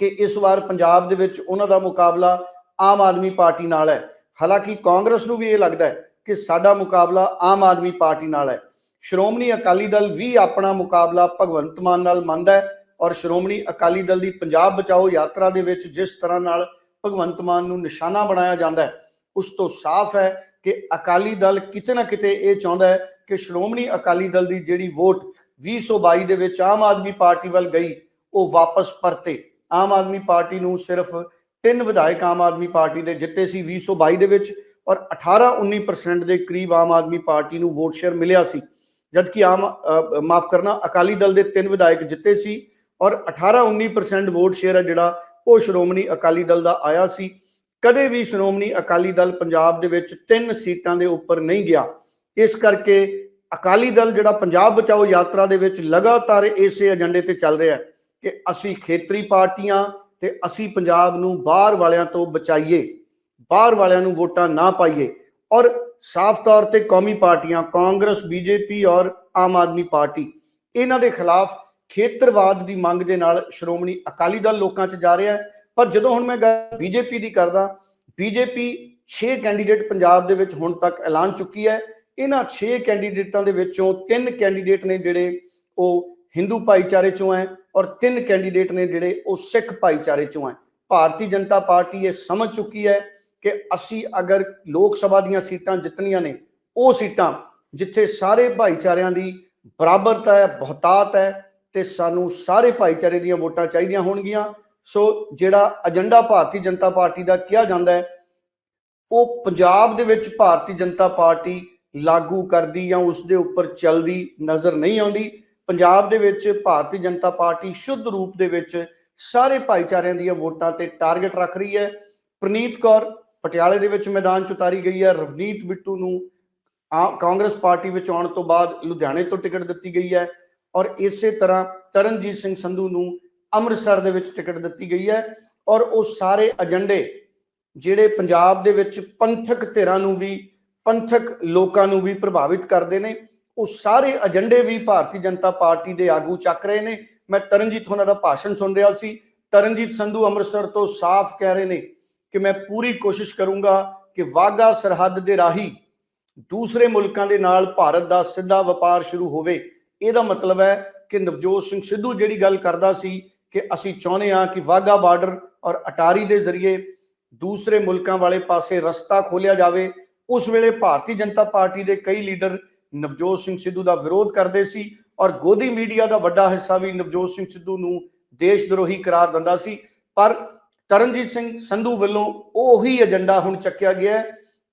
ਕਿ ਇਸ ਵਾਰ ਪੰਜਾਬ ਦੇ ਵਿੱਚ ਉਹਨਾਂ ਦਾ ਮੁਕਾਬਲਾ ਆਮ ਆਦਮੀ ਪਾਰਟੀ ਨਾਲ ਹੈ। ਹਾਲਾਂਕਿ ਕਾਂਗਰਸ ਨੂੰ ਵੀ ਇਹ ਲੱਗਦਾ ਹੈ ਕਿ ਸਾਡਾ ਮੁਕਾਬਲਾ ਆਮ ਆਦਮੀ ਪਾਰਟੀ ਨਾਲ ਹੈ। ਸ਼੍ਰੋਮਣੀ ਅਕਾਲੀ ਦਲ ਵੀ ਆਪਣਾ ਮੁਕਾਬਲਾ ਭਗਵੰਤ ਮਾਨ ਨਾਲ ਮੰਨਦਾ ਹੈ ਔਰ ਸ਼੍ਰੋਮਣੀ ਅਕਾਲੀ ਦਲ ਦੀ ਪੰਜਾਬ ਬਚਾਓ ਯਾਤਰਾ ਦੇ ਵਿੱਚ ਜਿਸ ਤਰ੍ਹਾਂ ਨਾਲ ਭਗਵੰਤ ਮਾਨ ਨੂੰ ਨਿਸ਼ਾਨਾ ਬਣਾਇਆ ਜਾਂਦਾ ਹੈ, ਉਸ ਤੋਂ ਸਾਫ਼ ਹੈ ਕਿ ਅਕਾਲੀ ਦਲ ਕਿਤੇ ਨਾ ਕਿਤੇ ਇਹ ਚਾਹੁੰਦਾ ਹੈ ਕਿ ਸ਼੍ਰੋਮਣੀ ਅਕਾਲੀ ਦਲ ਦੀ ਜਿਹੜੀ ਵੋਟ 2022 ਦੇ ਵਿੱਚ ਆਮ ਆਦਮੀ ਪਾਰਟੀ ਵੱਲ ਗਈ, ਉਹ ਵਾਪਸ ਪਰਤੇ। ਆਮ ਆਦਮੀ ਪਾਰਟੀ ਨੂੰ ਸਿਰਫ ਤਿੰਨ ਵਿਧਾਇਕ ਆਮ ਆਦਮੀ ਪਾਰਟੀ ਦੇ ਜਿੱਤੇ ਸੀ 2022 ਦੇ ਵਿੱਚ ਔਰ 18-19% ਦੇ ਕਰੀਬ ਆਮ ਆਦਮੀ ਪਾਰਟੀ ਨੂੰ ਵੋਟ ਸ਼ੇਅਰ ਮਿਲਿਆ ਸੀ। ਜਦਕਿ ਆਮ ਮਾਫ ਕਰਨਾ, ਅਕਾਲੀ ਦਲ ਦੇ ਤਿੰਨ ਵਿਧਾਇਕ ਜਿੱਤੇ ਸੀ ਔਰ 18-19% ਵੋਟ ਸ਼ੇਅਰ ਹੈ ਜਿਹੜਾ ਉਹ ਸ਼੍ਰੋਮਣੀ ਅਕਾਲੀ ਦਲ ਦਾ ਆਇਆ ਸੀ। ਕਦੇ ਵੀ ਸ਼੍ਰੋਮਣੀ ਅਕਾਲੀ ਦਲ ਪੰਜਾਬ ਦੇ ਵਿੱਚ ਤਿੰਨ ਸੀਟਾਂ ਦੇ ਉੱਪਰ ਨਹੀਂ ਗਿਆ। ਇਸ ਕਰਕੇ ਅਕਾਲੀ ਦਲ ਜਿਹੜਾ ਪੰਜਾਬ ਬਚਾਓ ਯਾਤਰਾ ਦੇ ਵਿੱਚ ਲਗਾਤਾਰ ਇਸੇ ਏਜੰਡੇ ਤੇ ਚੱਲ ਰਿਹਾ ਹੈ ਕਿ ਅਸੀਂ ਖੇਤਰੀ ਪਾਰਟੀਆਂ ਤੇ ਅਸੀਂ ਪੰਜਾਬ ਨੂੰ ਬਾਹਰ ਵਾਲਿਆਂ ਤੋਂ ਬਚਾਈਏ, ਬਾਹਰ ਵਾਲਿਆਂ ਨੂੰ ਵੋਟਾਂ ਨਾ ਪਾਈਏ ਔਰ ਸਾਫ਼ ਤੌਰ ਤੇ ਕੌਮੀ ਪਾਰਟੀਆਂ, ਕਾਂਗਰਸ, ਬੀਜੇਪੀ ਔਰ ਆਮ ਆਦਮੀ ਪਾਰਟੀ, ਇਹਨਾਂ ਦੇ ਖਿਲਾਫ ਖੇਤਰਵਾਦ ਦੀ ਮੰਗ ਦੇ ਨਾਲ ਸ਼੍ਰੋਮਣੀ ਅਕਾਲੀ ਦਲ ਲੋਕਾਂ 'ਚ ਜਾ ਰਿਹਾ ਹੈ। ਪਰ ਜਦੋਂ ਹੁਣ ਮੈਂ ਗੱਲ ਬੀਜੇਪੀ ਦੀ ਕਰਦਾ, ਬੀਜੇਪੀ 6 ਕੈਂਡੀਡੇਟ ਪੰਜਾਬ ਦੇ ਵਿੱਚ ਹੁਣ ਤੱਕ ਐਲਾਨ ਚੁੱਕੀ ਹੈ। ਇਹਨਾਂ 6 ਕੈਂਡੀਡੇਟਾਂ ਦੇ ਵਿੱਚੋਂ ਤਿੰਨ ਕੈਂਡੀਡੇਟ ਨੇ ਜਿਹੜੇ ਉਹ ਹਿੰਦੂ ਭਾਈਚਾਰੇ ਚੋਂ ਹੈ ਔਰ ਤਿੰਨ ਕੈਂਡੀਡੇਟ ਨੇ ਜਿਹੜੇ ਉਹ ਸਿੱਖ ਭਾਈਚਾਰੇ ਚੋਂ ਹੈ। ਭਾਰਤੀ ਜਨਤਾ ਪਾਰਟੀ ਇਹ ਸਮਝ ਚੁੱਕੀ ਹੈ ਕਿ ਅਸੀਂ ਅਗਰ ਲੋਕ ਸਭਾ ਦੀਆਂ ਸੀਟਾਂ ਜਿੱਤਣੀਆਂ ਨੇ, ਉਹ ਸੀਟਾਂ ਜਿੱਥੇ ਸਾਰੇ ਭਾਈਚਾਰਿਆਂ ਦੀ ਬਰਾਬਰਤਾ ਹੈ, ਬਹੁਤਾਤ ਹੈ ਤੇ ਸਾਨੂੰ ਸਾਰੇ ਭਾਈਚਾਰੇ ਦੀਆਂ ਵੋਟਾਂ ਚਾਹੀਦੀਆਂ ਹੋਣਗੀਆਂ। ਸੋ ਜਿਹੜਾ ਏਜੰਡਾ ਭਾਰਤੀ ਜਨਤਾ ਪਾਰਟੀ ਦਾ ਕਿਹਾ ਜਾਂਦਾ ਹੈ, ਉਹ ਪੰਜਾਬ ਦੇ ਵਿੱਚ ਭਾਰਤੀ ਜਨਤਾ ਪਾਰਟੀ ਲਾਗੂ ਕਰਦੀ ਜਾਂ ਉਸ ਦੇ ਉੱਪਰ ਚੱਲਦੀ ਨਜ਼ਰ ਨਹੀਂ ਆਉਂਦੀ। ਪੰਜਾਬ ਦੇ ਵਿੱਚ ਭਾਰਤੀ ਜਨਤਾ ਪਾਰਟੀ ਸ਼ੁੱਧ ਰੂਪ ਦੇ ਵਿੱਚ ਸਾਰੇ ਭਾਈਚਾਰਿਆਂ ਦੀਆਂ ਵੋਟਾਂ ਤੇ ਟਾਰਗੇਟ ਰੱਖ ਰਹੀ ਹੈ। ਪ੍ਰਨੀਤ ਕੌਰ ਪਟਿਆਲੇ ਦੇ ਵਿੱਚ ਮੈਦਾਨ ਚ ਉਤਾਰੀ ਗਈ ਹੈ। ਰਵਨੀਤ ਬਿੱਟੂ ਨੂੰ ਆ- ਕਾਂਗਰਸ ਪਾਰਟੀ ਵਿੱਚ ਆਉਣ ਤੋਂ ਬਾਅਦ ਲੁਧਿਆਣੇ ਤੋਂ ਟਿਕਟ ਦਿੱਤੀ ਗਈ ਹੈ। ਔਰ ਇਸੇ ਤਰ੍ਹਾਂ ਤਰਨਜੀਤ ਸਿੰਘ ਸੰਧੂ ਨੂੰ ਅੰਮ੍ਰਿਤਸਰ ਦੇ ਵਿੱਚ ਟਿਕਟ ਦਿੱਤੀ ਗਈ ਹੈ ਔਰ ਉਹ ਸਾਰੇ ਏਜੰਡੇ ਜਿਹੜੇ ਪੰਜਾਬ ਦੇ ਵਿੱਚ ਪੰਥਕ ਧਿਰਾਂ ਨੂੰ ਵੀ, ਪੰਥਕ ਲੋਕਾਂ ਨੂੰ ਵੀ ਪ੍ਰਭਾਵਿਤ ਕਰਦੇ ਨੇ, ਉਹ ਸਾਰੇ ਏਜੰਡੇ ਵੀ ਭਾਰਤੀ ਜਨਤਾ ਪਾਰਟੀ ਦੇ ਆਗੂ ਚੱਕ ਰਹੇ ਨੇ। ਮੈਂ ਤਰਨਜੀਤ ਉਹਨਾਂ ਦਾ ਭਾਸ਼ਣ ਸੁਣ ਰਿਹਾ ਸੀ। ਤਰਨਜੀਤ ਸੰਧੂ ਅੰਮ੍ਰਿਤਸਰ ਤੋਂ ਸਾਫ਼ ਕਹਿ ਰਹੇ ਨੇ ਕਿ ਮੈਂ ਪੂਰੀ ਕੋਸ਼ਿਸ਼ ਕਰੂੰਗਾ ਕਿ ਵਾਗਾ ਸਰਹੱਦ ਦੇ ਰਾਹੀਂ ਦੂਸਰੇ ਮੁਲਕਾਂ ਦੇ ਨਾਲ ਭਾਰਤ ਦਾ ਸਿੱਧਾ ਵਪਾਰ ਸ਼ੁਰੂ ਹੋਵੇ। ਇਹਦਾ ਮਤਲਬ ਹੈ ਕਿ ਨਵਜੋਤ ਸਿੰਘ ਸਿੱਧੂ ਜਿਹੜੀ ਗੱਲ ਕਰਦਾ ਸੀ ਕਿ ਅਸੀਂ ਚਾਹੁੰਦੇ ਹਾਂ ਕਿ ਵਾਗਾ ਬਾਰਡਰ ਔਰ ਅਟਾਰੀ ਦੇ ਜ਼ਰੀਏ ਦੂਸਰੇ ਮੁਲਕਾਂ ਵਾਲੇ ਪਾਸੇ ਰਸਤਾ ਖੋਲਿਆ ਜਾਵੇ। ਉਸ ਵੇਲੇ ਭਾਰਤੀ ਜਨਤਾ ਪਾਰਟੀ ਦੇ ਕਈ ਲੀਡਰ ਨਵਜੋਤ ਸਿੰਘ ਸਿੱਧੂ ਦਾ ਵਿਰੋਧ ਕਰਦੇ ਸੀ ਔਰ ਗੋਦੀ ਮੀਡੀਆ ਦਾ ਵੱਡਾ ਹਿੱਸਾ ਵੀ ਨਵਜੋਤ ਸਿੰਘ ਸਿੱਧੂ ਨੂੰ ਦੇਸ਼ ਦਰੋਹੀ ਕਰਾਰ ਦਿੰਦਾ ਸੀ। ਪਰ ਤਰਨਜੀਤ ਸਿੰਘ ਸੰਧੂ ਵੱਲੋਂ ਉਹੀ ਏਜੰਡਾ ਹੁਣ ਚੱਕਿਆ ਗਿਆ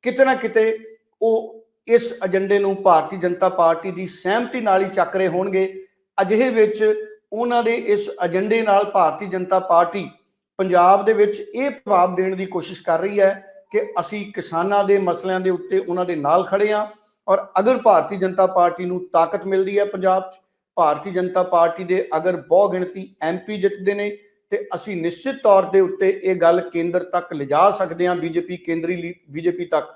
ਕਿਤੇ ਨਾ ਕਿਤੇ ਉਹ ਇਸ ਏਜੰਡੇ ਨੂੰ ਭਾਰਤੀ ਜਨਤਾ ਪਾਰਟੀ ਦੀ ਸਹਿਮਤੀ ਨਾਲ ਹੀ ਚੱਕ ਰਹੇ ਹੋਣਗੇ। ਅਜਿਹੇ ਵਿੱਚ ਉਹਨਾਂ ਦੇ ਇਸ ਏਜੰਡੇ ਨਾਲ ਭਾਰਤੀ ਜਨਤਾ ਪਾਰਟੀ ਪੰਜਾਬ ਦੇ ਵਿੱਚ ਇਹ ਪ੍ਰਭਾਵ ਦੇਣ ਦੀ ਕੋਸ਼ਿਸ਼ ਕਰ ਰਹੀ ਹੈ ਕਿ ਅਸੀਂ ਕਿਸਾਨਾਂ ਦੇ ਮਸਲਿਆਂ ਦੇ ਉੱਤੇ ਉਹਨਾਂ ਦੇ ਨਾਲ ਖੜੇ ਹਾਂ ਔਰ ਅਗਰ ਭਾਰਤੀ ਜਨਤਾ ਪਾਰਟੀ ਨੂੰ ਤਾਕਤ ਮਿਲਦੀ ਹੈ ਪੰਜਾਬ 'ਚ, ਭਾਰਤੀ ਜਨਤਾ ਪਾਰਟੀ ਦੇ ਅਗਰ ਬਹੁ ਗਿਣਤੀ ਐਮਪੀ ਜਿੱਤਦੇ ਨੇ ਤੇ ਅਸੀਂ ਨਿਸ਼ਚਿਤ ਤੌਰ ਦੇ ਉੱਤੇ ਇਹ ਗੱਲ ਕੇਂਦਰ ਤੱਕ ਲਿਜਾ ਸਕਦੇ ਹਾਂ ਬੀਜੇਪੀ ਕੇਂਦਰੀ ਬੀਜੇਪੀ ਤੱਕ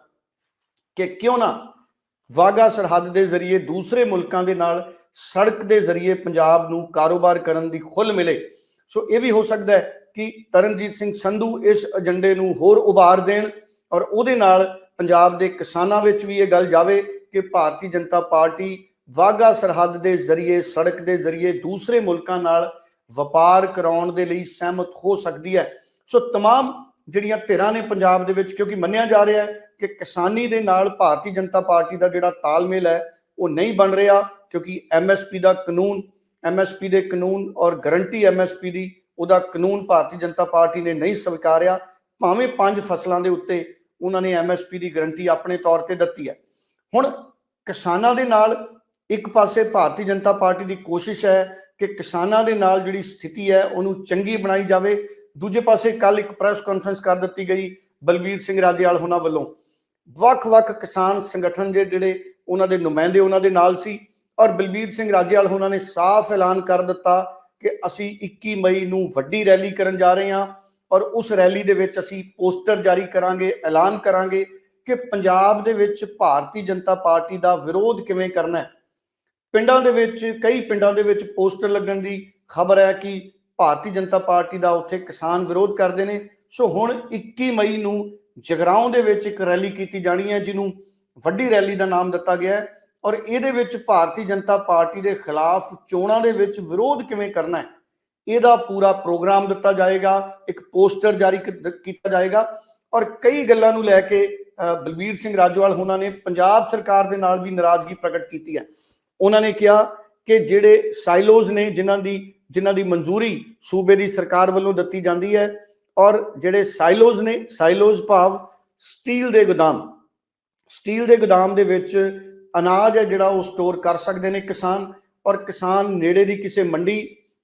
ਕਿ ਕਿਉਂ ਨਾ ਵਾਗਾ ਸਰਹੱਦ ਦੇ ਜ਼ਰੀਏ ਦੂਸਰੇ ਮੁਲਕਾਂ ਦੇ ਨਾਲ ਸੜਕ ਦੇ ਜ਼ਰੀਏ ਪੰਜਾਬ ਨੂੰ ਕਾਰੋਬਾਰ ਕਰਨ ਦੀ ਖੁੱਲ ਮਿਲੇ ਸੋ ਇਹ ਵੀ ਹੋ ਸਕਦਾ ਹੈ ਕਿ ਤਰਨਜੀਤ ਸਿੰਘ ਸੰਧੂ ਇਸ ਏਜੰਡੇ ਨੂੰ ਹੋਰ ਉਭਾਰ ਦੇਣ ਔਰ ਉਹਦੇ ਨਾਲ ਪੰਜਾਬ ਦੇ ਕਿਸਾਨਾਂ ਵਿੱਚ ਵੀ ਇਹ ਗੱਲ ਜਾਵੇ ਕਿ ਭਾਰਤੀ ਜਨਤਾ ਪਾਰਟੀ ਵਾਗਾ ਸਰਹੱਦ ਦੇ ਜ਼ਰੀਏ ਸੜਕ ਦੇ ਜ਼ਰੀਏ ਦੂਸਰੇ ਮੁਲਕਾਂ ਨਾਲ ਵਪਾਰ ਕਰਾਉਣ ਦੇ ਲਈ ਸਹਿਮਤ ਹੋ ਸਕਦੀ ਹੈ ਸੋ तमाम ਜਿਹੜੀਆਂ ਧਿਰਾਂ ਨੇ ਪੰਜਾਬ ਦੇ ਵਿੱਚ ਕਿਉਂਕਿ ਮੰਨਿਆ ਜਾ ਰਿਹਾ ਹੈ ਕਿ ਕਿਸਾਨੀ ਦੇ ਨਾਲ ਭਾਰਤੀ ਜਨਤਾ ਪਾਰਟੀ ਦਾ ਜਿਹੜਾ ਤਾਲਮੇਲ ਹੈ ਉਹ ਨਹੀਂ ਬਣ ਰਿਹਾ ਕਿਉਂਕਿ ਐਮਐਸਪੀ ਦਾ ਕਾਨੂੰਨ ਐਮਐਸਪੀ ਦੇ ਕਾਨੂੰਨ ਔਰ ਗਰੰਟੀ ਐਮਐਸਪੀ ਦੀ, ਉਹਦਾ ਕਾਨੂੰਨ ਭਾਰਤੀ ਜਨਤਾ ਪਾਰਟੀ ਨੇ ਨਹੀਂ ਸਵੀਕਾਰਿਆ, ਭਾਵੇਂ ਪੰਜ ਫਸਲਾਂ ਦੇ ਉੱਤੇ ਉਹਨਾਂ ਨੇ ਐਮਐਸਪੀ ਦੀ ਗਰੰਟੀ ਆਪਣੇ ਤੌਰ ਤੇ ਦਿੱਤੀ ਹੈ। ਹੁਣ ਕਿਸਾਨਾਂ ਦੇ ਨਾਲ ਇੱਕ ਪਾਸੇ ਭਾਰਤੀ ਜਨਤਾ ਪਾਰਟੀ ਦੀ ਕੋਸ਼ਿਸ਼ ਹੈ ਕਿ ਕਿਸਾਨਾਂ ਦੇ ਨਾਲ ਜਿਹੜੀ ਸਥਿਤੀ ਹੈ, ਉਹਨੂੰ ਚੰਗੀ ਬਣਾਈ ਜਾਵੇ। ਦੂਜੇ ਪਾਸੇ ਕੱਲ ਇੱਕ ਪ੍ਰੈਸ ਕਾਨਫਰੰਸ ਕਰ ਦਿੱਤੀ ਗਈ ਬਲਬੀਰ ਸਿੰਘ ਰਾਜੇਵਾਲ ਹੋਣਾ ਵੱਲੋਂ। ਵੱਖ-ਵੱਖ ਕਿਸਾਨ ਸੰਗਠਨ ਦੇ ਜਿਹੜੇ ਉਹਨਾਂ ਦੇ ਨੁਮਾਇੰਦੇ ਉਹਨਾਂ ਦੇ ਨਾਲ ਸੀ ਔਰ ਬਲਬੀਰ ਸਿੰਘ ਰਾਜੇਵਾਲ ਉਹਨਾਂ ਨੇ ਸਾਫ਼ ਐਲਾਨ ਕਰ ਦਿੱਤਾ ਕਿ ਅਸੀਂ 21 ਮਈ ਨੂੰ ਵੱਡੀ ਰੈਲੀ ਕਰਨ ਜਾ ਰਹੇ ਹਾਂ ਔਰ ਉਸ ਰੈਲੀ ਦੇ ਵਿੱਚ ਅਸੀਂ ਪੋਸਟਰ ਜਾਰੀ ਕਰਾਂਗੇ, ਐਲਾਨ ਕਰਾਂਗੇ ਕਿ ਪੰਜਾਬ ਦੇ ਵਿੱਚ ਭਾਰਤੀ ਜਨਤਾ ਪਾਰਟੀ ਦਾ ਵਿਰੋਧ ਕਿਵੇਂ ਕਰਨਾ ਹੈ। ਪਿੰਡਾਂ ਦੇ ਵਿੱਚ, ਕਈ ਪਿੰਡਾਂ ਦੇ ਵਿੱਚ ਪੋਸਟਰ ਲੱਗਣ ਦੀ ਖਬਰ ਹੈ ਕਿ ਭਾਰਤੀ ਜਨਤਾ ਪਾਰਟੀ ਦਾ ਉੱਥੇ ਕਿਸਾਨ ਵਿਰੋਧ ਕਰਦੇ ਨੇ। ਸੋ ਹੁਣ 21 ਮਈ ਨੂੰ ਜਗਰਾਉਂ ਦੇ ਵਿੱਚ ਇੱਕ ਰੈਲੀ ਕੀਤੀ ਜਾਣੀ ਹੈ, ਜਿਹਨੂੰ ਵੱਡੀ ਰੈਲੀ ਦਾ ਨਾਮ ਦਿੱਤਾ ਗਿਆ ਹੈ। ਔਰ ਇਹਦੇ ਵਿੱਚ ਭਾਰਤੀ ਜਨਤਾ ਪਾਰਟੀ ਦੇ ਖਿਲਾਫ ਚੋਣਾਂ ਦੇ ਵਿੱਚ ਵਿਰੋਧ ਕਿਵੇਂ ਕਰਨਾ ਹੈ? ਇਹਦਾ ਪੂਰਾ ਪ੍ਰੋਗਰਾਮ ਦਿੱਤਾ ਜਾਏਗਾ, ਇੱਕ ਪੋਸਟਰ ਜਾਰੀ ਕੀਤਾ ਜਾਏਗਾ ਔਰ ਕਈ ਗੱਲਾਂ ਨੂੰ ਲੈ ਕੇ ਬਲਬੀਰ ਸਿੰਘ ਰਾਜੋਵਾਲ ਉਹਨਾਂ ਨੇ ਪੰਜਾਬ ਸਰਕਾਰ ਦੇ ਨਾਲ ਵੀ ਨਾਰਾਜ਼ਗੀ ਪ੍ਰਗਟ ਕੀਤੀ ਹੈ। ਉਹਨਾਂ ਨੇ ਕਿਹਾ ਕਿ ਜਿਹੜੇ ਸਾਈਲੋਜ਼ ਨੇ ਜਿਨ੍ਹਾਂ ਦੀ ਜਿਨ੍ਹਾਂ ਦੀ ਮਨਜ਼ੂਰੀ ਸੂਬੇ ਦੀ ਸਰਕਾਰ ਵੱਲੋਂ ਦਿੱਤੀ ਜਾਂਦੀ ਹੈ ਔਰ ਜਿਹੜੇ ਸਾਈਲੋਜ਼ ਨੇ ਸਾਈਲੋਜ਼ ਭਾਵ ਸਟੀਲ ਦੇ ਗੋਦਾਮ ਸਟੀਲ ਦੇ ਗੋਦਾਮ ਦੇ ਵਿੱਚ ਅਨਾਜ ਹੈ ਜਿਹੜਾ ਉਹ ਸਟੋਰ ਕਰ ਸਕਦੇ ਨੇ ਕਿਸਾਨ ਔਰ ਕਿਸਾਨ ਨੇੜੇ ਦੀ ਕਿਸੇ ਮੰਡੀ